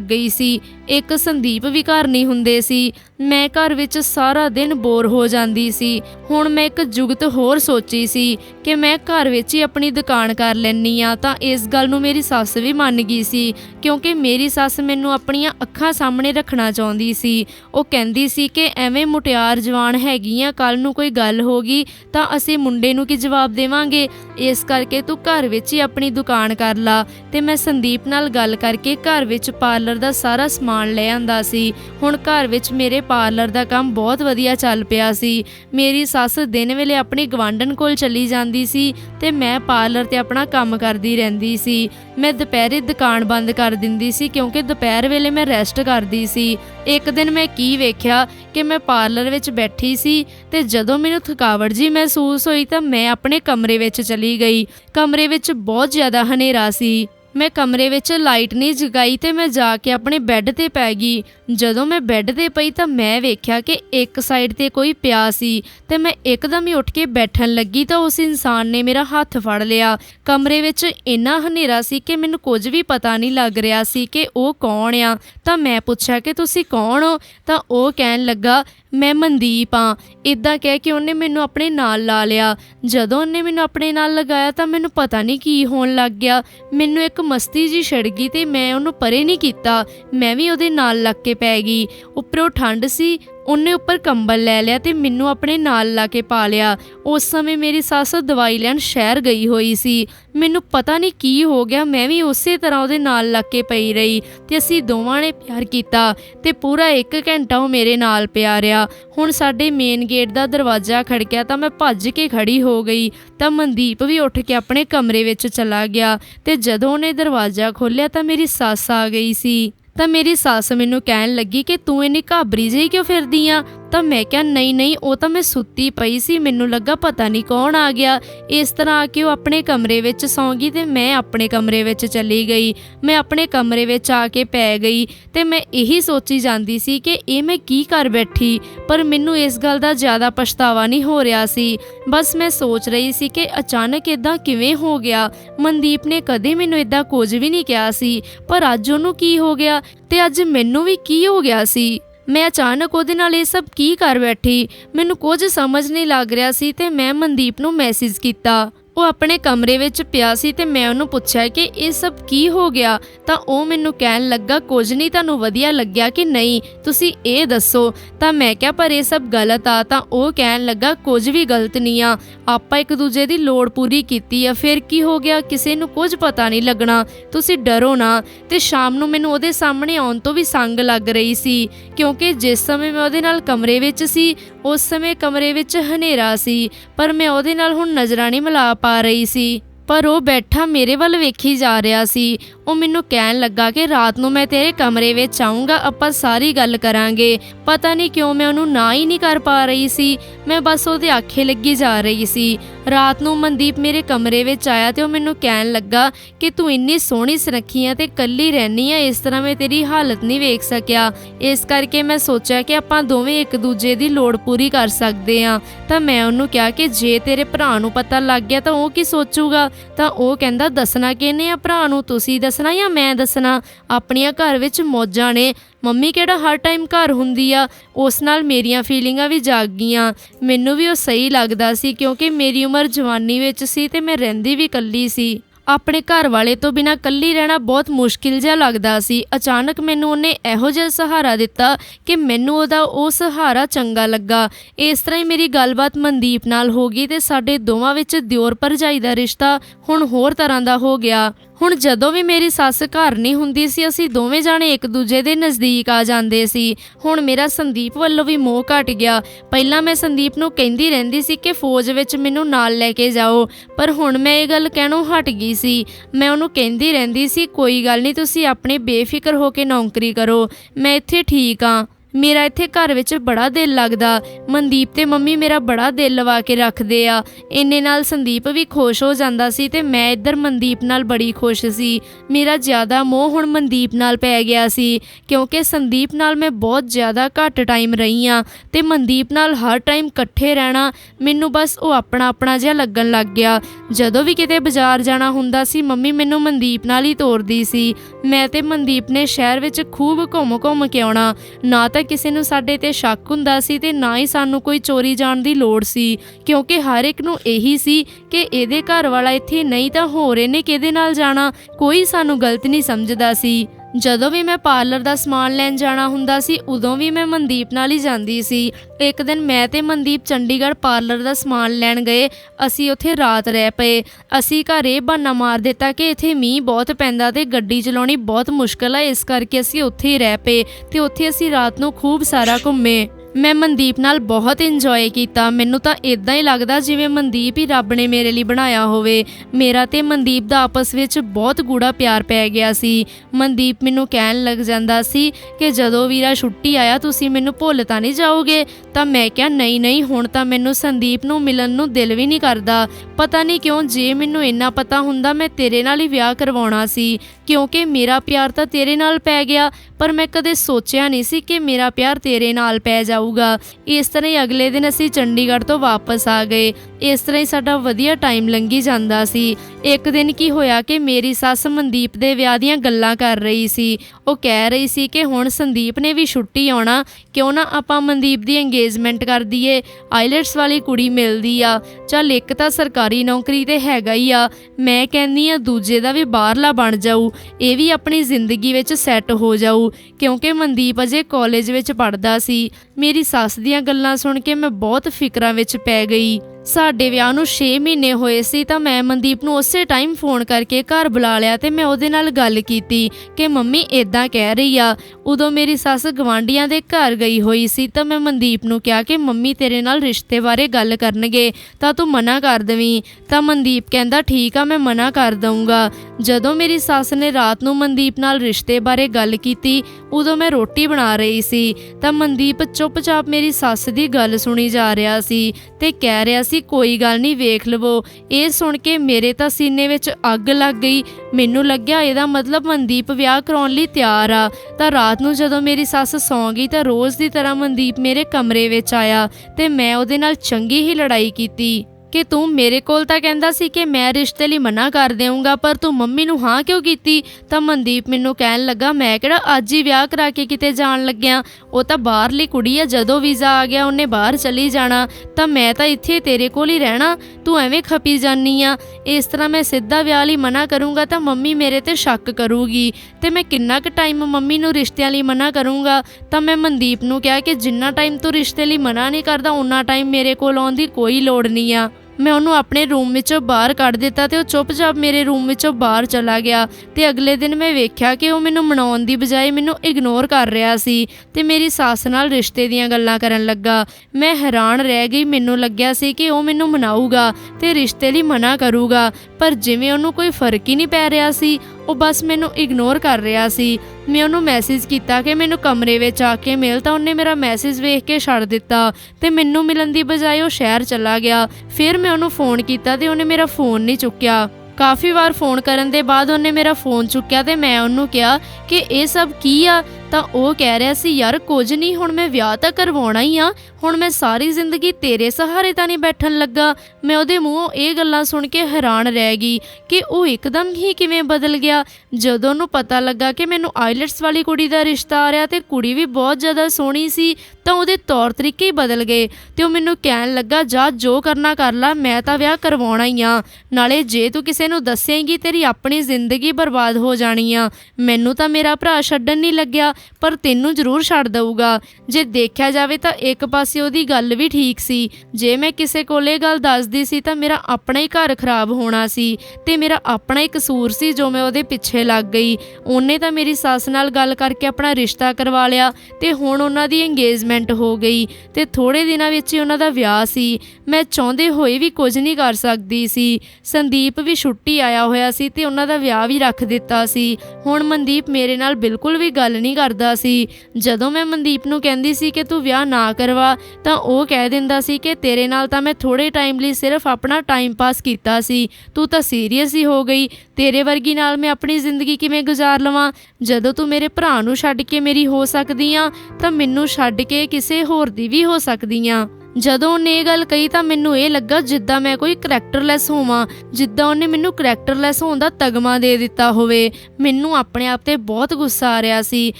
ਗਈ ਸੀ। ਇੱਕ ਸੰਦੀਪ ਵੀ ਘਰ ਨਹੀਂ ਹੁੰਦੇ ਸੀ। ਮੈਂ ਘਰ ਵਿੱਚ ਸਾਰਾ ਦਿਨ ਬੋਰ ਹੋ ਜਾਂਦੀ ਸੀ। ਹੁਣ ਮੈਂ ਇੱਕ ਜੁਗਤ ਹੋਰ ਸੋਚੀ ਸੀ ਕਿ ਮੈਂ ਘਰ ਵਿੱਚ ਹੀ ਆਪਣੀ ਦੁਕਾਨ ਕਰ ਲੈਣੀ ਆ ਤਾਂ ਇਸ ਗੱਲ ਨੂੰ ਮੇਰੀ ਸੱਸ ਵੀ ਮੰਨ ਗਈ ਸੀ, ਕਿਉਂਕਿ ਮੇਰੀ ਸੱਸ ਮੈਨੂੰ ਆਪਣੀਆਂ ਅੱਖਾਂ ਸਾਹਮਣੇ ਰੱਖਣਾ ਚਾਹੁੰਦੀ ਸੀ। ਉਹ ਕਹਿੰਦੀ ਸੀ ਕਿ ਐਵੇਂ ਮੁਟਿਆਰ ਜਵਾਨ ਹੈਗੀ ਆ ਕੱਲ ਨੂੰ ਕੋਈ ਗੱਲ ਹੋ ਗਈ ਤਾਂ ਅਸੀਂ ਮੁੰਡੇ ਨੂੰ ਕੀ ਜਵਾਬ ਦੇਵਾਂਗੇ? ਇਸ ਕਰਕੇ ਤੂੰ ਘਰ ਵਿੱਚ ਹੀ ਆਪਣੀ ਦੁਕਾਨ ਕਰ ਲਾ। ਤੇ ਮੈਂ ਸੰਦੀਪ ਨਾਲ ਗੱਲ ਕਰਕੇ ਘਰ ਵਿੱਚ ਪਾਰਲਰ ਦਾ ਸਾਰਾ ਸਮਾਨ ਸਮਾਨ ਲੈ ਆਂਦਾ ਸੀ। ਹੁਣ ਘਰ ਵਿੱਚ ਮੇਰੇ ਪਾਰਲਰ ਦਾ ਕੰਮ ਬਹੁਤ ਵਧੀਆ ਚੱਲ ਪਿਆ ਸੀ। ਮੇਰੀ ਸੱਸ ਦਿਨ ਵੇਲੇ ਆਪਣੀ ਗਵਾਂਢਣ ਕੋਲ ਚਲੀ ਜਾਂਦੀ ਸੀ ਤੇ ਮੈਂ ਪਾਰਲਰ ਤੇ ਆਪਣਾ ਕੰਮ ਕਰਦੀ ਰਹਿੰਦੀ ਸੀ। ਮੈਂ ਦੁਪਹਿਰੇ ਦੁਕਾਨ ਬੰਦ ਕਰ ਦਿੰਦੀ ਸੀ ਕਿਉਂਕਿ ਦੁਪਹਿਰ ਵੇਲੇ ਮੈਂ ਰੈਸਟ ਕਰਦੀ ਸੀ। ਇੱਕ ਦਿਨ ਮੈਂ ਕੀ ਵੇਖਿਆ ਕਿ ਮੈਂ ਪਾਰਲਰ ਵਿੱਚ ਬੈਠੀ ਸੀ ਤੇ ਜਦੋਂ ਮੈਨੂੰ ਥਕਾਵਟ ਜੀ ਮਹਿਸੂਸ ਹੋਈ ਤਾਂ ਮੈਂ ਆਪਣੇ ਕਮਰੇ ਵਿੱਚ ਚਲੀ ਗਈ। ਕਮਰੇ ਵਿੱਚ ਬਹੁਤ ਜ਼ਿਆਦਾ ਹਨੇਰਾ ਸੀ। ਮੈਂ ਕਮਰੇ ਵਿੱਚ ਲਾਈਟ ਨਹੀਂ ਜਗਾਈ ਤੇ ਮੈਂ ਜਾ ਕੇ ਆਪਣੇ ਬੈੱਡ ਤੇ ਪੈ ਗਈ। ਜਦੋਂ ਮੈਂ ਬੈੱਡ ਤੇ ਪਈ ਤਾਂ ਮੈਂ ਵੇਖਿਆ ਕਿ ਇੱਕ ਸਾਈਡ ਤੇ ਕੋਈ ਪਿਆ ਸੀ ਤੇ ਮੈਂ ਇੱਕਦਮ ਹੀ ਉੱਠ ਕੇ ਬੈਠਣ ਲੱਗੀ ਤਾਂ ਉਸ ਇਨਸਾਨ ਨੇ ਮੇਰਾ ਹੱਥ ਫੜ ਲਿਆ। ਕਮਰੇ ਵਿੱਚ ਇੰਨਾ ਹਨੇਰਾ ਸੀ ਕਿ ਮੈਨੂੰ ਕੁਝ ਵੀ ਪਤਾ ਨਹੀਂ ਲੱਗ ਰਿਹਾ ਸੀ ਕਿ ਉਹ ਕੌਣ ਆ। ਤਾਂ ਮੈਂ ਪੁੱਛਿਆ ਕਿ ਤੁਸੀਂ ਕੌਣ ਹੋ? ਤਾਂ ਉਹ ਕਹਿਣ ਲੱਗਾ, ਮੈਂ ਮਨਦੀਪ ਆ ਇਦਾਂ ਕਹਿ ਕੇ ਉਹਨੇ ਮੈਨੂੰ ਆਪਣੇ ਨਾਲ ਲਾ ਲਿਆ। ਜਦੋਂ ਉਹਨੇ ਮੈਨੂੰ ਆਪਣੇ ਨਾਲ ਲਗਾਇਆ ਤਾਂ ਮੈਨੂੰ ਪਤਾ ਨਹੀਂ ਕੀ ਹੋਣ ਲੱਗ ਗਿਆ। ਮੈਨੂੰ ਇੱਕ ਮਸਤੀ ਜੀ ਛੜ ਗਈ ਤੇ ਮੈਂ ਉਹਨੂੰ ਪਰੇ ਨਹੀਂ ਕੀਤਾ। ਮੈਂ ਵੀ ਉਹਦੇ ਨਾਲ ਲੱਗ ਕੇ ਪੈ ਗਈ। ਉੱਪਰੋਂ ਠੰਡ ਸੀ ਉਹਨੇ ਉੱਪਰ ਕੰਬਲ ਲੈ ਲਿਆ ਤੇ ਮੈਨੂੰ ਆਪਣੇ ਨਾਲ ਲਾ ਕੇ ਪਾ ਲਿਆ। ਉਸ ਸਮੇਂ ਮੇਰੀ ਸੱਸ ਦਵਾਈ ਲੈਣ ਸ਼ਹਿਰ ਗਈ ਹੋਈ ਸੀ। ਮੈਨੂੰ ਪਤਾ ਨਹੀਂ ਕੀ ਹੋ ਗਿਆ, ਮੈਂ ਵੀ ਉਸੇ ਤਰ੍ਹਾਂ ਉਹਦੇ ਨਾਲ ਲੱਗ ਕੇ ਪਈ ਰਹੀ ਤੇ ਅਸੀਂ ਦੋਵਾਂ ਨੇ ਪਿਆਰ ਕੀਤਾ ਤੇ ਪੂਰਾ 1 ਘੰਟਾ ਉਹ ਮੇਰੇ ਨਾਲ ਪਿਆ ਰਿਹਾ। ਹੁਣ ਸਾਡੇ ਮੇਨ ਗੇਟ ਦਾ ਦਰਵਾਜ਼ਾ ਖੜਕਿਆ ਤਾਂ ਮੈਂ ਭੱਜ ਕੇ ਖੜੀ ਹੋ ਗਈ ਤਾਂ ਮਨਦੀਪ ਵੀ ਉੱਠ ਕੇ ਆਪਣੇ ਕਮਰੇ ਵਿੱਚ ਚਲਾ ਗਿਆ ਤੇ ਜਦੋਂ ਉਹਨੇ ਦਰਵਾਜ਼ਾ ਖੋਲ੍ਹਿਆ ਤਾਂ ਮੇਰੀ ਸੱਸ ਆ ਗਈ ਸੀ। ਤਾਂ ਮੇਰੀ ਸੱਸ ਮੈਨੂੰ ਕਹਿਣ ਲੱਗੀ ਕਿ ਤੂੰ ਇੰਨੀ ਘਾਬਰੀ ਜਿਹੀ ਕਿਉਂ ਫਿਰਦੀ ਆ? ਤਾਂ ਮੈਂ ਕਿਹਾ, ਨਹੀਂ ਨਹੀਂ, ਉਹ ਤਾਂ ਮੈਂ ਸੁੱਤੀ ਪਈ ਸੀ, ਮੈਨੂੰ ਲੱਗਾ ਪਤਾ ਨਹੀਂ ਕੌਣ ਆ ਗਿਆ। ਇਸ ਤਰ੍ਹਾਂ ਆ ਕੇ ਉਹ ਆਪਣੇ ਕਮਰੇ ਵਿੱਚ ਸੌਂ ਗਈ ਤੇ ਮੈਂ ਆਪਣੇ ਕਮਰੇ ਵਿੱਚ ਚਲੀ ਗਈ। ਮੈਂ ਆਪਣੇ ਕਮਰੇ ਵਿੱਚ ਆ ਕੇ ਪੈ ਗਈ ਤੇ ਮੈਂ ਇਹੀ ਸੋਚੀ ਜਾਂਦੀ ਸੀ ਕਿ ਇਹ ਮੈਂ ਕੀ ਕਰ ਬੈਠੀ, ਪਰ ਮੈਨੂੰ ਇਸ ਗੱਲ ਦਾ ਜ਼ਿਆਦਾ ਪਛਤਾਵਾ ਨਹੀਂ ਹੋ ਰਿਹਾ ਸੀ। ਬਸ ਮੈਂ ਸੋਚ ਰਹੀ ਸੀ ਕਿ ਅਚਾਨਕ ਇਦਾਂ ਕਿਵੇਂ ਹੋ ਗਿਆ। ਮਨਦੀਪ ਨੇ ਕਦੇ ਮੈਨੂੰ ਇਦਾਂ ਕੁਝ ਵੀ ਨਹੀਂ ਕਿਹਾ ਸੀ, ਪਰ ਅੱਜ ਉਹਨੂੰ ਕੀ ਹੋ ਗਿਆ ਤੇ ਅੱਜ ਮੈਨੂੰ ਵੀ ਕੀ ਹੋ ਗਿਆ ਸੀ? ਮੈਂ ਅਚਾਨਕ ਉਹਦੇ ਨਾਲ ਇਹ ਸਭ ਕੀ ਕਰ ਬੈਠੀ? ਮੈਨੂੰ ਕੁਝ ਸਮਝ ਨਹੀਂ ਲੱਗ ਰਿਹਾ ਸੀ ਤੇ ਮੈਂ ਮਨਦੀਪ ਨੂੰ ਮੈਸੇਜ ਕੀਤਾ। ਉਹ ਆਪਣੇ ਕਮਰੇ ਵਿੱਚ ਪਿਆ ਸੀ ਤੇ ਮੈਂ ਉਹਨੂੰ ਪੁੱਛਿਆ ਕਿ ਇਹ ਸਭ ਕੀ ਹੋ ਗਿਆ? ਤਾਂ ਉਹ ਮੈਨੂੰ ਕਹਿਣ ਲੱਗਾ, ਕੁਝ ਨਹੀਂ, ਤੁਹਾਨੂੰ ਵਧੀਆ ਲੱਗਿਆ ਕਿ ਨਹੀਂ? ਤੁਸੀਂ ਇਹ ਦੱਸੋ। ਤਾਂ ਮੈਂ ਕਿਹਾ, ਪਰ ਇਹ ਸਭ ਗਲਤ ਆ। ਤਾਂ ਉਹ ਕਹਿਣ ਲੱਗਾ, ਕੁਝ ਵੀ ਗਲਤ ਨਹੀਂ ਆ। ਆਪਾਂ ਇੱਕ ਦੂਜੇ ਦੀ ਲੋੜ ਪੂਰੀ ਕੀਤੀ ਆ। ਫਿਰ ਕੀ ਹੋ ਗਿਆ? ਕਿਸੇ ਨੂੰ ਕੁਝ ਪਤਾ ਨਹੀਂ ਲੱਗਣਾ। ਤੁਸੀਂ ਡਰੋ ਨਾ। ਤੇ ਸ਼ਾਮ ਨੂੰ ਮੈਨੂੰ ਉਹਦੇ ਸਾਹਮਣੇ ਆਉਣ ਤੋਂ ਵੀ ਸੰਗ ਲੱਗ ਰਹੀ ਸੀ, ਕਿਉਂਕਿ ਜਿਸ ਸਮੇਂ ਮੈਂ ਉਹਦੇ ਨਾਲ ਕਮਰੇ ਵਿੱਚ ਸੀ, ਉਸ ਸਮੇਂ ਕਮਰੇ ਵਿੱਚ ਹਨੇਰਾ ਸੀ। ਪਰ ਮੈਂ ਉਹਦੇ ਨਾਲ ਹੁਣ ਨਜ਼ਰਾਂ ਨਹੀਂ ਮਿਲਾ ਪਾ ਰਹੀ ਸੀ ਪਰ ਉਹ ਬੈਠਾ ਮੇਰੇ ਵੱਲ ਵੇਖੀ ਜਾ ਰਿਹਾ ਸੀ। ਉਹ ਮੈਨੂੰ ਕਹਿਣ ਲੱਗਾ ਕਿ ਰਾਤ ਨੂੰ ਮੈਂ ਤੇਰੇ ਕਮਰੇ ਵਿੱਚ ਆਉਂਗਾ ਆਪਾਂ ਸਾਰੀ ਗੱਲ ਕਰਾਂਗੇ। ਪਤਾ ਨਹੀਂ ਕਿਉਂ ਮੈਂ ਉਹਨੂੰ ਨਾ ਹੀ ਨਹੀਂ ਕਰ ਪਾ ਰਹੀ ਸੀ। ਮੈਂ ਬਸ ਉਹਦੇ ਆਖੇ ਲੱਗੀ ਜਾ ਰਹੀ ਸੀ। ਰਾਤ ਨੂੰ ਮਨਦੀਪ ਮੇਰੇ ਕਮਰੇ ਵਿੱਚ ਆਇਆ ਤੇ ਉਹ ਮੈਨੂੰ ਕਹਿਣ ਲੱਗਾ ਕਿ ਤੂੰ ਇੰਨੀ ਸੋਹਣੀ ਸੁਨੱਖੀ ਆ ਤੇ ਕੱਲੀ ਰਹਿਨੀ ਆ, ਇਸ ਤਰ੍ਹਾਂ ਮੈਂ ਤੇਰੀ ਹਾਲਤ ਨਹੀਂ ਵੇਖ ਸਕਿਆ। ਇਸ ਕਰਕੇ ਮੈਂ ਸੋਚਿਆ ਕਿ ਆਪਾਂ ਦੋਵੇਂ ਇੱਕ ਦੂਜੇ ਦੀ ਲੋੜ ਪੂਰੀ ਕਰ ਸਕਦੇ ਆ। ਤਾਂ ਮੈਂ ਉਹਨੂੰ ਕਿਹਾ ਕਿ ਜੇ ਤੇਰੇ ਭਰਾ ਨੂੰ ਪਤਾ ਲੱਗ ਗਿਆ ਤਾਂ ਉਹ ਕੀ ਸੋਚੂਗਾ? ਤਾਂ ਉਹ ਕਹਿੰਦਾ, ਦੱਸਣਾ ਕਿਹਨੇ ਆ ਭਰਾ ਨੂੰ ਤੁਸੀਂ? ਦੱਸਣਾ ਜਾਂ ਮੈਂ ਦੱਸਣਾ? ਆਪਣੀਆਂ ਘਰ ਵਿੱਚ ਮੌਜਾਂ ਨੇ। ਮੰਮੀ ਕਿਹੜਾ ਹਰ ਟਾਈਮ ਘਰ ਹੁੰਦੀ ਆ? ਉਸ ਨਾਲ ਮੇਰੀਆਂ ਫੀਲਿੰਗਾਂ ਵੀ ਜਾਗ ਗਈਆਂ। ਮੈਨੂੰ ਵੀ ਉਹ ਸਹੀ ਲੱਗਦਾ ਸੀ ਕਿਉਂਕਿ ਮੇਰੀ ਉਮਰ ਜਵਾਨੀ ਵਿੱਚ ਸੀ ਤੇ ਮੈਂ ਰਹਿੰਦੀ ਵੀ ਇਕੱਲੀ ਸੀ। ਆਪਣੇ ਘਰ ਵਾਲੇ ਤੋਂ ਬਿਨਾ ਇਕੱਲੀ ਰਹਿਣਾ ਬਹੁਤ ਮੁਸ਼ਕਿਲ ਜਿਹਾ ਲੱਗਦਾ ਸੀ। ਅਚਾਨਕ ਮੈਨੂੰ ਉਹਨੇ ਇਹੋ ਜਿਹਾ ਸਹਾਰਾ ਦਿੱਤਾ ਕਿ ਮੈਨੂੰ ਉਹਦਾ ਉਹ ਸਹਾਰਾ ਚੰਗਾ ਲੱਗਾ। ਇਸ ਤਰ੍ਹਾਂ ਹੀ ਮੇਰੀ ਗੱਲਬਾਤ ਮਨਦੀਪ ਨਾਲ ਹੋ ਗਈ ਤੇ ਸਾਡੇ ਦੋਵਾਂ ਵਿੱਚ ਦਿਓਰ ਭਰਜਾਈ ਦਾ ਰਿਸ਼ਤਾ ਹੁਣ ਹੋਰ ਤਰ੍ਹਾਂ ਦਾ ਹੋ ਗਿਆ। ਹੁਣ ਜਦੋਂ ਵੀ ਮੇਰੀ ਸੱਸ ਘਰ ਨਹੀਂ ਹੁੰਦੀ ਸੀ, ਅਸੀਂ ਦੋਵੇਂ ਜਾਣੇ ਇੱਕ ਦੂਜੇ ਦੇ ਨਜ਼ਦੀਕ ਆ ਜਾਂਦੇ ਸੀ। ਹੁਣ ਮੇਰਾ ਸੰਦੀਪ ਵੱਲੋਂ ਵੀ ਮੋਹ ਘਟ ਗਿਆ। ਪਹਿਲਾਂ ਮੈਂ ਸੰਦੀਪ ਨੂੰ ਕਹਿੰਦੀ ਰਹਿੰਦੀ ਸੀ ਕਿ ਫੌਜ ਵਿੱਚ ਮੈਨੂੰ ਨਾਲ ਲੈ ਕੇ ਜਾਓ, ਪਰ ਹੁਣ ਮੈਂ ਇਹ ਗੱਲ ਕਹਿਣੋਂ ਹਟ ਗਈ ਸੀ। ਮੈਂ ਉਹਨੂੰ ਕਹਿੰਦੀ ਰਹਿੰਦੀ ਸੀ, ਕੋਈ ਗੱਲ ਨਹੀਂ, ਤੁਸੀਂ ਆਪਣੇ ਬੇਫਿਕਰ ਹੋ ਕੇ ਨੌਕਰੀ ਕਰੋ, ਮੈਂ ਇੱਥੇ ਠੀਕ ਆ। ਮੇਰਾ ਇੱਥੇ ਘਰ ਵਿੱਚ ਬੜਾ ਦਿਲ ਲੱਗਦਾ। ਮਨਦੀਪ ਤੇ ਮੰਮੀ ਮੇਰਾ ਬੜਾ ਦਿਲ ਲਵਾ ਕੇ ਰੱਖਦੇ ਆ। ਇੰਨੇ ਨਾਲ ਸੰਦੀਪ ਵੀ ਖੁਸ਼ ਹੋ ਜਾਂਦਾ ਸੀ ਤੇ ਮੈਂ ਇੱਧਰ ਮਨਦੀਪ ਨਾਲ ਬੜੀ ਖੁਸ਼ ਸੀ। ਮੇਰਾ ਜ਼ਿਆਦਾ ਮੋਹ ਹੁਣ ਮਨਦੀਪ ਨਾਲ ਪੈ ਗਿਆ ਸੀ, ਕਿਉਂਕਿ ਸੰਦੀਪ ਨਾਲ ਮੈਂ ਬਹੁਤ ਜ਼ਿਆਦਾ ਘੱਟ ਟਾਈਮ ਰਹੀ ਆ ਤੇ ਮਨਦੀਪ ਨਾਲ ਹਰ ਟਾਈਮ ਇਕੱਠੇ ਰਹਿਣਾ ਮੈਨੂੰ ਬਸ ਉਹ ਆਪਣਾ ਆਪਣਾ ਜਿਹਾ ਲੱਗਣ ਲੱਗ ਗਿਆ। ਜਦੋਂ ਵੀ ਕਿਤੇ ਬਾਜ਼ਾਰ ਜਾਣਾ ਹੁੰਦਾ ਸੀ, ਮੰਮੀ ਮੈਨੂੰ ਮਨਦੀਪ ਨਾਲ ਹੀ ਤੋਰਦੀ ਸੀ। ਮੈਂ ਤੇ ਮਨਦੀਪ ਨੇ ਸ਼ਹਿਰ ਵਿੱਚ ਖੂਬ ਘੁੰਮ ਘੁੰਮ ਕੇ ਆਉਣਾ। ਨਾ ਤਾਂ ਕਿਸੇ ਨੂੰ ਸਾਡੇ ਤੇ ਸ਼ੱਕ ਹੁੰਦਾ ਸੀ ਤੇ ਨਾ ਹੀ ਸਾਨੂੰ ਕੋਈ ਚੋਰੀ ਜਾਣ ਦੀ ਲੋੜ ਸੀ, ਕਿਉਂਕਿ ਹਰ ਇੱਕ ਨੂੰ ਇਹੀ ਸੀ ਕਿ ਇਹਦੇ ਘਰ ਵਾਲਾ ਇੱਥੇ ਨਹੀਂ ਤਾਂ ਹੋਰ ਇਹਨੇ ਕਿਹਦੇ ਨਾਲ ਜਾਣਾ, ਕੋਈ ਸਾਨੂੰ ਗਲਤ ਨਹੀਂ ਸਮਝਦਾ ਸੀ। ਜਦੋਂ ਵੀ ਮੈਂ ਪਾਰਲਰ ਦਾ ਸਮਾਨ ਲੈਣ ਜਾਣਾ ਹੁੰਦਾ ਸੀ, ਉਦੋਂ ਵੀ ਮੈਂ ਮਨਦੀਪ ਨਾਲ ਹੀ ਜਾਂਦੀ ਸੀ। ਇੱਕ ਦਿਨ ਮੈਂ ਤੇ ਮਨਦੀਪ ਚੰਡੀਗੜ੍ਹ ਪਾਰਲਰ ਦਾ ਸਮਾਨ ਲੈਣ ਗਏ। ਅਸੀਂ ਉੱਥੇ ਰਾਤ ਰਹਿ ਪਏ। ਅਸੀਂ ਘਰ ਇਹ ਬਹਾਨਾ ਮਾਰ ਦਿੱਤਾ ਕਿ ਇੱਥੇ ਮੀਂਹ ਬਹੁਤ ਪੈਂਦਾ ਤੇ ਗੱਡੀ ਚਲਾਉਣੀ ਬਹੁਤ ਮੁਸ਼ਕਲ ਹੈ ਇਸ ਕਰਕੇ ਅਸੀਂ ਉੱਥੇ ਹੀ ਰਹਿ ਪਏ ਤੇ ਉੱਥੇ ਅਸੀਂ ਰਾਤ ਨੂੰ ਖੂਬ ਸਾਰਾ ਘੁੰਮੇ। ਮੈਂ ਮਨਦੀਪ ਨਾਲ ਬਹੁਤ ਇੰਜੋਏ ਕੀਤਾ। ਮੈਨੂੰ ਤਾਂ ਇਦਾਂ ਹੀ ਲੱਗਦਾ ਜਿਵੇਂ ਮਨਦੀਪ ਹੀ ਰੱਬ ਨੇ ਮੇਰੇ ਲਈ ਬਣਾਇਆ ਹੋਵੇ। ਮੇਰਾ ਤੇ ਮਨਦੀਪ ਦਾ ਆਪਸ ਵਿੱਚ ਬਹੁਤ ਗੂੜਾ ਪਿਆਰ ਪੈ ਗਿਆ ਸੀ। ਮਨਦੀਪ ਮੈਨੂੰ ਕਹਿਣ ਲੱਗ ਜਾਂਦਾ ਸੀ ਕਿ ਜਦੋਂ ਵੀਰਾ ਛੁੱਟੀ ਆਇਆ ਤੁਸੀਂ ਮੈਨੂੰ ਭੁੱਲ ਤਾਂ ਨਹੀਂ ਜਾਓਗੇ? ਤਾਂ ਮੈਂ ਕਿਹਾ, ਨਹੀਂ ਨਹੀਂ, ਹੁਣ ਤਾਂ ਮੈਨੂੰ ਸੰਦੀਪ ਨੂੰ ਮਿਲਣ ਨੂੰ ਦਿਲ ਵੀ ਨਹੀਂ ਕਰਦਾ। ਪਤਾ ਨਹੀਂ ਕਿਉਂ ਜੇ ਮੈਨੂੰ ਇੰਨਾ ਪਤਾ ਹੁੰਦਾ ਮੈਂ ਤੇਰੇ ਨਾਲ ਹੀ ਵਿਆਹ ਕਰਵਾਉਣਾ ਸੀ। ਕਿਉਂਕਿ ਮੇਰਾ ਪਿਆਰ ਤਾਂ ਤੇਰੇ ਨਾਲ ਪੈ ਗਿਆ। ਪਰ ਮੈਂ ਕਦੇ ਸੋਚਿਆ ਨਹੀਂ ਸੀ ਕਿ ਮੇਰਾ ਪਿਆਰ ਤੇਰੇ ਨਾਲ ਪੈ ਜਾਊਗਾ। ਇਸ ਤਰ੍ਹਾਂ ਹੀ ਅਗਲੇ ਦਿਨ ਅਸੀਂ ਚੰਡੀਗੜ੍ਹ ਤੋਂ ਵਾਪਸ ਆ ਗਏ। ਇਸ ਤਰ੍ਹਾਂ ਹੀ ਸਾਡਾ ਵਧੀਆ ਟਾਈਮ ਲੰਘੀ ਜਾਂਦਾ ਸੀ। ਇੱਕ ਦਿਨ ਕੀ ਹੋਇਆ ਕਿ ਮੇਰੀ ਸੱਸ ਮਨਦੀਪ ਦੇ ਵਿਆਹ ਦੀਆਂ ਗੱਲਾਂ ਕਰ ਰਹੀ ਸੀ। ਉਹ ਕਹਿ ਰਹੀ ਸੀ ਕਿ ਹੁਣ ਸੰਦੀਪ ਨੇ ਵੀ ਛੁੱਟੀ ਆਉਣਾ, ਕਿਉਂ ਨਾ ਆਪਾਂ ਮਨਦੀਪ ਦੀ ਇੰਗੇਜਮੈਂਟ ਕਰ ਦਈਏ ਆਈਲੈਟਸ ਵਾਲੀ ਕੁੜੀ ਮਿਲਦੀ ਆ, ਚੱਲ ਇੱਕ ਤਾਂ ਸਰਕਾਰੀ ਨੌਕਰੀ ਤੇ ਹੈਗਾ ਹੀ ਆ, ਮੈਂ ਕਹਿੰਦੀ ਆ ਦੂਜੇ ਦਾ ਵੀ ਬਾਹਰਲਾ ਬਣ ਜਾਊ, ਇਹ ਵੀ ਆਪਣੀ ਜ਼ਿੰਦਗੀ ਵਿੱਚ ਸੈੱਟ ਹੋ ਜਾਊ, ਕਿਉਂਕਿ ਮਨਦੀਪ ਅਜੇ ਕਾਲਜ ਵਿੱਚ ਪੜਦਾ ਸੀ, ਮੇਰੀ ਸੱਸ ਦੀਆਂ ਗੱਲਾਂ ਸੁਣ ਕੇ ਮੈਂ ਬਹੁਤ ਫਿਕਰਾਂ ਵਿੱਚ ਪੈ ਗਈ। ਸਾਡੇ ਵਿਆਹ ਨੂੰ 6 ਮਹੀਨੇ ਹੋਏ ਸੀ ਤਾਂ ਮੈਂ ਮਨਦੀਪ ਨੂੰ ਉਸੇ ਟਾਈਮ ਫੋਨ ਕਰਕੇ ਘਰ ਬੁਲਾ ਲਿਆ ਤੇ ਮੈਂ ਉਹਦੇ ਨਾਲ ਗੱਲ ਕੀਤੀ ਕਿ ਮੰਮੀ ਇਦਾਂ ਕਹਿ ਰਹੀ ਆ, ਉਦੋਂ ਮੇਰੀ ਸੱਸ ਗਵਾਂਡੀਆਂ ਦੇ ਘਰ ਗਈ ਹੋਈ ਸੀ ਤਾਂ ਮੈਂ ਮਨਦੀਪ ਨੂੰ ਕਿਹਾ ਕਿ ਮੰਮੀ ਤੇਰੇ ਨਾਲ ਰਿਸ਼ਤੇ ਬਾਰੇ ਗੱਲ ਕਰਨਗੇ ਤਾਂ ਤੂੰ ਮਨਾ ਕਰ ਦੇਵੀਂ। ਤਾਂ ਮਨਦੀਪ ਕਹਿੰਦਾ, ਠੀਕ ਆ, ਮੈਂ ਮਨਾ ਕਰ ਦਊਂਗਾ। ਜਦੋਂ ਮੇਰੀ ਸੱਸ ਨੇ ਰਾਤ ਨੂੰ ਮਨਦੀਪ ਨਾਲ ਰਿਸ਼ਤੇ ਬਾਰੇ ਗੱਲ ਕੀਤੀ, ਉਦੋਂ ਮੈਂ ਰੋਟੀ ਬਣਾ ਰਹੀ ਸੀ ਤਾਂ ਮਨਦੀਪ ਚੁੱਪਚਾਪ ਮੇਰੀ ਸੱਸ ਦੀ ਗੱਲ ਸੁਣੀ ਜਾ ਰਿਹਾ ਸੀ ਤੇ ਕਹਿ ਰਿਹਾ ਸੀ ਕੋਈ ਗੱਲ ਨਹੀਂ ਵੇਖ ਲਵੋ। ਇਹ ਸੁਣ ਕੇ ਮੇਰੇ ਤਾਂ ਸੀਨੇ ਵਿੱਚ ਅੱਗ ਲੱਗ ਗਈ। ਮੈਨੂੰ ਲੱਗਿਆ ਇਹਦਾ ਮਤਲਬ ਮਨਦੀਪ ਵਿਆਹ ਕਰਾਉਣ ਲਈ ਤਿਆਰ ਆ। ਤਾਂ ਰਾਤ ਨੂੰ ਜਦੋਂ ਮੇਰੀ ਸੱਸ ਸੌਂ ਗਈ ਤਾਂ ਰੋਜ਼ ਦੀ ਤਰ੍ਹਾਂ ਮਨਦੀਪ ਮੇਰੇ ਕਮਰੇ ਵਿੱਚ ਆਇਆ ਤੇ ਮੈਂ ਉਹਦੇ ਨਾਲ ਚੰਗੀ ਹੀ ਲੜਾਈ ਕੀਤੀ। ਕਿ ਤੂੰ ਮੇਰੇ ਕੋਲ ਤਾਂ ਕਹਿੰਦਾ ਸੀ ਕਿ ਮੈਂ ਰਿਸ਼ਤੇ ਲਈ ਮਨਾ ਕਰ ਦੇਵਾਂਗਾ ਪਰ ਤੂੰ ਮੰਮੀ ਨੂੰ ਹਾਂ ਕਿਉਂ ਕੀਤੀ? ਤਾਂ ਮਨਦੀਪ ਮੈਨੂੰ ਕਹਿਣ ਲੱਗਾ, ਮੈਂ ਕਿਹੜਾ ਅੱਜ ਹੀ ਵਿਆਹ ਕਰਾ ਕੇ ਕਿਤੇ ਜਾਣ ਲੱਗਿਆ? ਉਹ ਤਾਂ ਬਾਹਰਲੀ ਕੁੜੀ ਆ, ਜਦੋਂ ਵੀਜ਼ਾ ਆ ਗਿਆ, ਉਹਨੇ ਬਾਹਰ ਚਲੀ ਜਾਣਾ। ਤਾਂ ਮੈਂ ਤਾਂ ਇੱਥੇ ਤੇਰੇ ਕੋਲ ਹੀ ਰਹਿਣਾ। ਤੂੰ ਐਵੇਂ ਖਪੀ ਜਾਨੀ ਆ। ਇਸ ਤਰ੍ਹਾਂ ਮੈਂ ਸਿੱਧਾ ਵਿਆਹ ਲਈ ਮਨਾ ਕਰੂੰਗਾ, ਤਾਂ ਮੰਮੀ ਮੇਰੇ ਤੇ ਸ਼ੱਕ ਕਰੂਗੀ। ਤੇ ਮੈਂ ਕਿੰਨਾ ਕੁ ਟਾਈਮ ਮੰਮੀ ਨੂੰ ਰਿਸ਼ਤਿਆਂ ਲਈ ਮਨਾ ਕਰੂੰਗਾ? ਤਾਂ ਮੈਂ ਮਨਦੀਪ ਨੂੰ ਕਿਹਾ ਕਿ ਜਿੰਨਾ ਟਾਈਮ ਤੂੰ ਰਿਸ਼ਤੇ ਲਈ ਮਨਾ ਨਹੀਂ ਕਰਦਾ ਉਨਾ ਟਾਈਮ ਮੇਰੇ ਕੋਲ ਆਉਣ ਦੀ ਕੋਈ ਲੋੜ ਨਹੀਂ ਆ। ਮੈਂ ਉਹਨੂੰ ਆਪਣੇ ਰੂਮ ਵਿੱਚੋਂ ਬਾਹਰ ਕੱਢ ਦਿੱਤਾ ਤੇ ਉਹ ਚੁੱਪਚਾਪ ਮੇਰੇ ਰੂਮ ਵਿੱਚੋਂ ਬਾਹਰ ਚਲਾ ਗਿਆ। ਤੇ ਅਗਲੇ ਦਿਨ ਮੈਂ ਵੇਖਿਆ ਕਿ ਉਹ ਮੈਨੂੰ ਮਨਾਉਣ ਦੀ ਬਜਾਏ ਮੈਨੂੰ ਇਗਨੋਰ ਕਰ ਰਿਹਾ ਸੀ ਤੇ ਮੇਰੀ ਸੱਸ ਨਾਲ ਰਿਸ਼ਤੇ ਦੀਆਂ ਗੱਲਾਂ ਕਰਨ ਲੱਗਾ। ਮੈਂ ਹੈਰਾਨ ਰਹਿ ਗਈ, ਮੈਨੂੰ ਲੱਗਿਆ ਸੀ ਕਿ ਉਹ ਮੈਨੂੰ ਮਨਾਊਗਾ ਤੇ ਰਿਸ਼ਤੇ ਲਈ ਮਨਾ ਕਰੂਗਾ। ਪਰ ਜਿਵੇਂ ਉਹਨੂੰ ਕੋਈ ਫ਼ਰਕ ਹੀ ਨਹੀਂ ਪੈ ਰਿਹਾ ਸੀ, ਉਹ ਬਸ ਮੈਨੂੰ ਇਗਨੋਰ ਕਰ ਰਿਹਾ ਸੀ। ਮੈਂ ਉਹਨੂੰ ਮੈਸੇਜ ਕੀਤਾ ਕਿ ਮੈਨੂੰ ਕਮਰੇ ਵਿੱਚ ਆ ਕੇ ਮਿਲ, ਤਾਂ ਉਹਨੇ ਮੇਰਾ ਮੈਸੇਜ ਵੇਖ ਕੇ ਛੱਡ ਦਿੱਤਾ ਤੇ ਮੈਨੂੰ ਮਿਲਣ ਦੀ ਬਜਾਏ ਉਹ ਸ਼ਹਿਰ ਚਲਾ ਗਿਆ। ਫਿਰ ਮੈਂ ਉਹਨੂੰ ਫੋਨ ਕੀਤਾ ਤੇ ਉਹਨੇ ਮੇਰਾ ਫੋਨ ਨਹੀਂ ਚੁੱਕਿਆ। ਕਾਫੀ ਵਾਰ ਫੋਨ ਕਰਨ ਦੇ ਬਾਅਦ ਉਹਨੇ ਮੇਰਾ ਫੋਨ ਚੁੱਕਿਆ ਤੇ ਮੈਂ ਉਹਨੂੰ ਕਿਹਾ ਕਿ ਇਹ ਸਭ ਕੀ ਆ? ਤਾਂ ਉਹ ਕਹਿ ਰਿਹਾ ਸੀ, ਯਾਰ, ਕੁਝ ਨਹੀਂ, ਹੁਣ ਮੈਂ ਵਿਆਹ ਤਾਂ ਕਰਵਾਉਣਾ ਹੀ ਆ। ਹੁਣ ਮੈਂ ਸਾਰੀ ਜ਼ਿੰਦਗੀ ਤੇਰੇ ਸਹਾਰੇ ਤਾਂ ਨਹੀਂ ਬੈਠਣ ਲੱਗਾ। ਮੈਂ ਉਹਦੇ ਮੂੰਹੋਂ ਇਹ ਗੱਲਾਂ ਸੁਣ ਕੇ ਹੈਰਾਨ ਰਹਿ ਗਈ ਕਿ ਉਹ ਇੱਕਦਮ ਹੀ ਕਿਵੇਂ ਬਦਲ ਗਿਆ। ਜਦੋਂ ਉਹਨੂੰ ਪਤਾ ਲੱਗਾ ਕਿ ਮੈਨੂੰ ਆਈਲੈਟਸ ਵਾਲੀ ਕੁੜੀ ਦਾ ਰਿਸ਼ਤਾ ਆ ਰਿਹਾ ਤੇ ਕੁੜੀ ਵੀ ਬਹੁਤ ਜ਼ਿਆਦਾ ਸੋਹਣੀ ਸੀ, ਤਾਂ ਉਹਦੇ ਤੌਰ ਤਰੀਕੇ ਹੀ ਬਦਲ ਗਏ ਤੇ ਉਹ ਮੈਨੂੰ ਕਹਿਣ ਲੱਗਾ, ਜਾ, ਜੋ ਕਰਨਾ ਕਰ ਲੈ, ਮੈਂ ਤਾਂ ਵਿਆਹ ਕਰਵਾਉਣਾ ਹੀ ਆ। ਨਾਲੇ ਜੇ ਤੂੰ ਕਿਸੇ ਨੂੰ ਦੱਸੇਂਗੀ, ਤੇਰੀ ਆਪਣੀ ਜ਼ਿੰਦਗੀ ਬਰਬਾਦ ਹੋ ਜਾਣੀ ਆ। ਮੈਨੂੰ ਤਾਂ ਮੇਰਾ ਭਰਾ ਛੱਡਣ ਨਹੀਂ ਲੱਗਿਆ। ਪਰ ਤੈਨੂੰ ਜ਼ਰੂਰ ਛੱਡ ਦਊਗਾ। ਜੇ ਦੇਖਿਆ ਜਾਵੇ ਤਾਂ ਇੱਕ ਪਾਸੇ ਉਹਦੀ ਗੱਲ ਵੀ ਠੀਕ ਸੀ। ਜੇ ਮੈਂ ਕਿਸੇ ਕੋਲ ਇਹ ਗੱਲ ਦੱਸਦੀ ਸੀ ਤਾਂ ਮੇਰਾ ਆਪਣਾ ਹੀ ਘਰ ਖਰਾਬ ਹੋਣਾ ਸੀ ਤੇ ਮੇਰਾ ਆਪਣਾ ਹੀ ਕਸੂਰ ਸੀ ਜੋ ਮੈਂ ਉਹਦੇ ਪਿੱਛੇ ਲੱਗ ਗਈ। ਉਹਨੇ ਤਾਂ ਮੇਰੀ ਸੱਸ ਨਾਲ ਗੱਲ ਕਰਕੇ ਆਪਣਾ ਰਿਸ਼ਤਾ ਕਰਵਾ ਲਿਆ ਤੇ ਹੁਣ ਉਹਨਾਂ ਦੀ ਇੰਗੇਜਮੈਂਟ ਹੋ ਗਈ ਤੇ ਥੋੜੇ ਦਿਨਾਂ ਵਿੱਚ ਹੀ ਉਹਨਾਂ ਦਾ ਵਿਆਹ ਸੀ। ਮੈਂ ਚਾਹੁੰਦੇ ਹੋਏ ਵੀ ਕੁਝ ਨਹੀਂ ਕਰ ਸਕਦੀ ਸੀ। ਸੰਦੀਪ ਵੀ ਛੁੱਟੀ ਆਇਆ ਹੋਇਆ ਸੀ ਤੇ ਉਹਨਾਂ ਦਾ ਵਿਆਹ ਵੀ ਰੱਖ ਦਿੱਤਾ ਸੀ। ਹੁਣ ਮਨਦੀਪ ਮੇਰੇ ਨਾਲ ਬਿਲਕੁਲ ਵੀ ਗੱਲ ਨਹੀਂ ਕਰ ਕਰਦਾ ਸੀ। ਜਦੋਂ ਮੈਂ ਮਨਦੀਪ ਨੂੰ ਕਹਿੰਦੀ ਸੀ ਕਿ ਤੂੰ ਵਿਆਹ ਨਾ ਕਰਵਾ, ਤਾਂ ਉਹ ਕਹਿ ਦਿੰਦਾ ਸੀ ਕਿ ਤੇਰੇ ਨਾਲ ਤਾਂ ਮੈਂ ਥੋੜੇ ਟਾਈਮ ਲਈ ਸਿਰਫ ਆਪਣਾ ਟਾਈਮ ਪਾਸ ਕੀਤਾ ਸੀ। ਤੂੰ ਤਾਂ ਸੀਰੀਅਸ ਹੀ ਹੋ ਗਈ। ਤੇਰੇ ਵਰਗੀ ਨਾਲ ਮੈਂ ਆਪਣੀ ਜ਼ਿੰਦਗੀ ਕਿਵੇਂ ਗੁਜ਼ਾਰ ਲਵਾਂ? ਜਦੋਂ ਤੂੰ ਮੇਰੇ ਭਰਾ ਨੂੰ ਛੱਡ ਕੇ ਮੇਰੀ ਹੋ ਸਕਦੀ ਆ, ਤਾਂ ਮੈਨੂੰ ਛੱਡ ਕੇ ਕਿਸੇ ਹੋਰ ਦੀ ਵੀ ਹੋ ਸਕਦੀ ਆ। ਜਦੋਂ ਉਹਨੇ ਇਹ ਗੱਲ ਕਹੀ ਤਾਂ ਮੈਨੂੰ ਇਹ ਲੱਗਾ ਜਿੱਦਾਂ ਮੈਂ ਕੋਈ ਕਰੈਕਟਰਲੈਸ ਹੋਵਾਂ, ਜਿੱਦਾਂ ਉਹਨੇ ਮੈਨੂੰ ਕਰੈਕਟਰਲੈਸ ਹੋਣ ਦਾ ਤਗਮਾ ਦੇ ਦਿੱਤਾ ਹੋਵੇ। ਮੈਨੂੰ ਆਪਣੇ ਆਪ ਤੇ ਬਹੁਤ ਗੁੱਸਾ ਆ ਰਿਹਾ ਸੀ।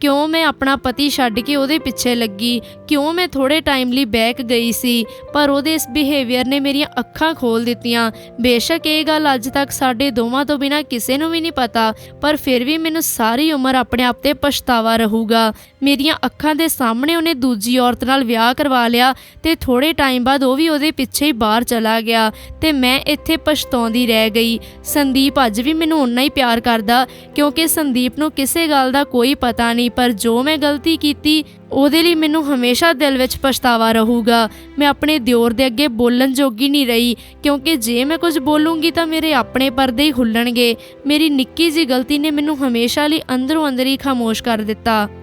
ਕਿਉਂ ਮੈਂ ਆਪਣਾ ਪਤੀ ਛੱਡ ਕੇ ਉਹਦੇ ਪਿੱਛੇ ਲੱਗੀ? ਕਿਉਂ ਮੈਂ ਥੋੜੇ ਟਾਈਮ ਲਈ ਬੈਕ ਗਈ ਸੀ? ਪਰ ਉਹਦੇ ਇਸ ਬਿਹੇਵੀਅਰ ਨੇ ਮੇਰੀਆਂ ਅੱਖਾਂ ਖੋਲ ਦਿੱਤੀਆਂ। ਬੇਸ਼ੱਕ ਇਹ ਗੱਲ ਅੱਜ ਤੱਕ ਸਾਡੇ ਦੋਵਾਂ ਤੋਂ ਬਿਨਾ ਕਿਸੇ ਨੂੰ ਵੀ ਨਹੀਂ ਪਤਾ, ਪਰ ਫਿਰ ਵੀ ਮੈਨੂੰ ਸਾਰੀ ਉਮਰ ਆਪਣੇ ਆਪ ਤੇ ਪਛਤਾਵਾ ਰਹੂਗਾ। ਮੇਰੀਆਂ ਅੱਖਾਂ ਦੇ ਸਾਹਮਣੇ ਉਹਨੇ ਦੂਜੀ ਔਰਤ ਨਾਲ ਵਿਆਹ ਕਰਵਾ ਲਿਆ ਤੇ ਥੋੜੇ ਟਾਈਮ ਬਾਅਦ ਉਹ ਵੀ ਉਹਦੇ ਪਿੱਛੇ ਹੀ ਬਾਹਰ ਚਲਾ ਗਿਆ ਤੇ ਮੈਂ ਇੱਥੇ ਪਛਤਾਉਂਦੀ ਰਹਿ ਗਈ। ਸੰਦੀਪ ਅੱਜ ਵੀ ਮੈਨੂੰ ਉਨਾ ਹੀ ਪਿਆਰ ਕਰਦਾ, ਕਿਉਂਕਿ ਸੰਦੀਪ ਨੂੰ ਕਿਸੇ ਗੱਲ ਦਾ ਕੋਈ ਪਤਾ ਨਹੀਂ, ਪਰ ਜੋ ਮੈਂ ਗਲਤੀ ਕੀਤੀ, ਉਹਦੇ ਲਈ ਮੈਨੂੰ ਹਮੇਸ਼ਾ ਦਿਲ ਵਿੱਚ ਪਛਤਾਵਾ ਰਹੂਗਾ। ਮੈਂ ਆਪਣੇ ਦਿਓਰ ਦੇ ਅੱਗੇ ਬੋਲਣ ਜੋਗੀ ਨਹੀਂ ਰਹੀ, ਕਿਉਂਕਿ ਜੇ ਮੈਂ ਕੁਝ ਬੋਲੂੰਗੀ ਤਾਂ ਮੇਰੇ ਆਪਣੇ ਪਰਦੇ ਹੀ ਖੁੱਲਣਗੇ ਮੇਰੀ ਨਿੱਕੀ ਜੀ ਗਲਤੀ ਨੇ ਮੈਨੂੰ ਹਮੇਸ਼ਾ ਲਈ ਅੰਦਰੋਂ ਅੰਦਰ ਹੀ ਖਾਮੋਸ਼ ਕਰ ਦਿੱਤਾ।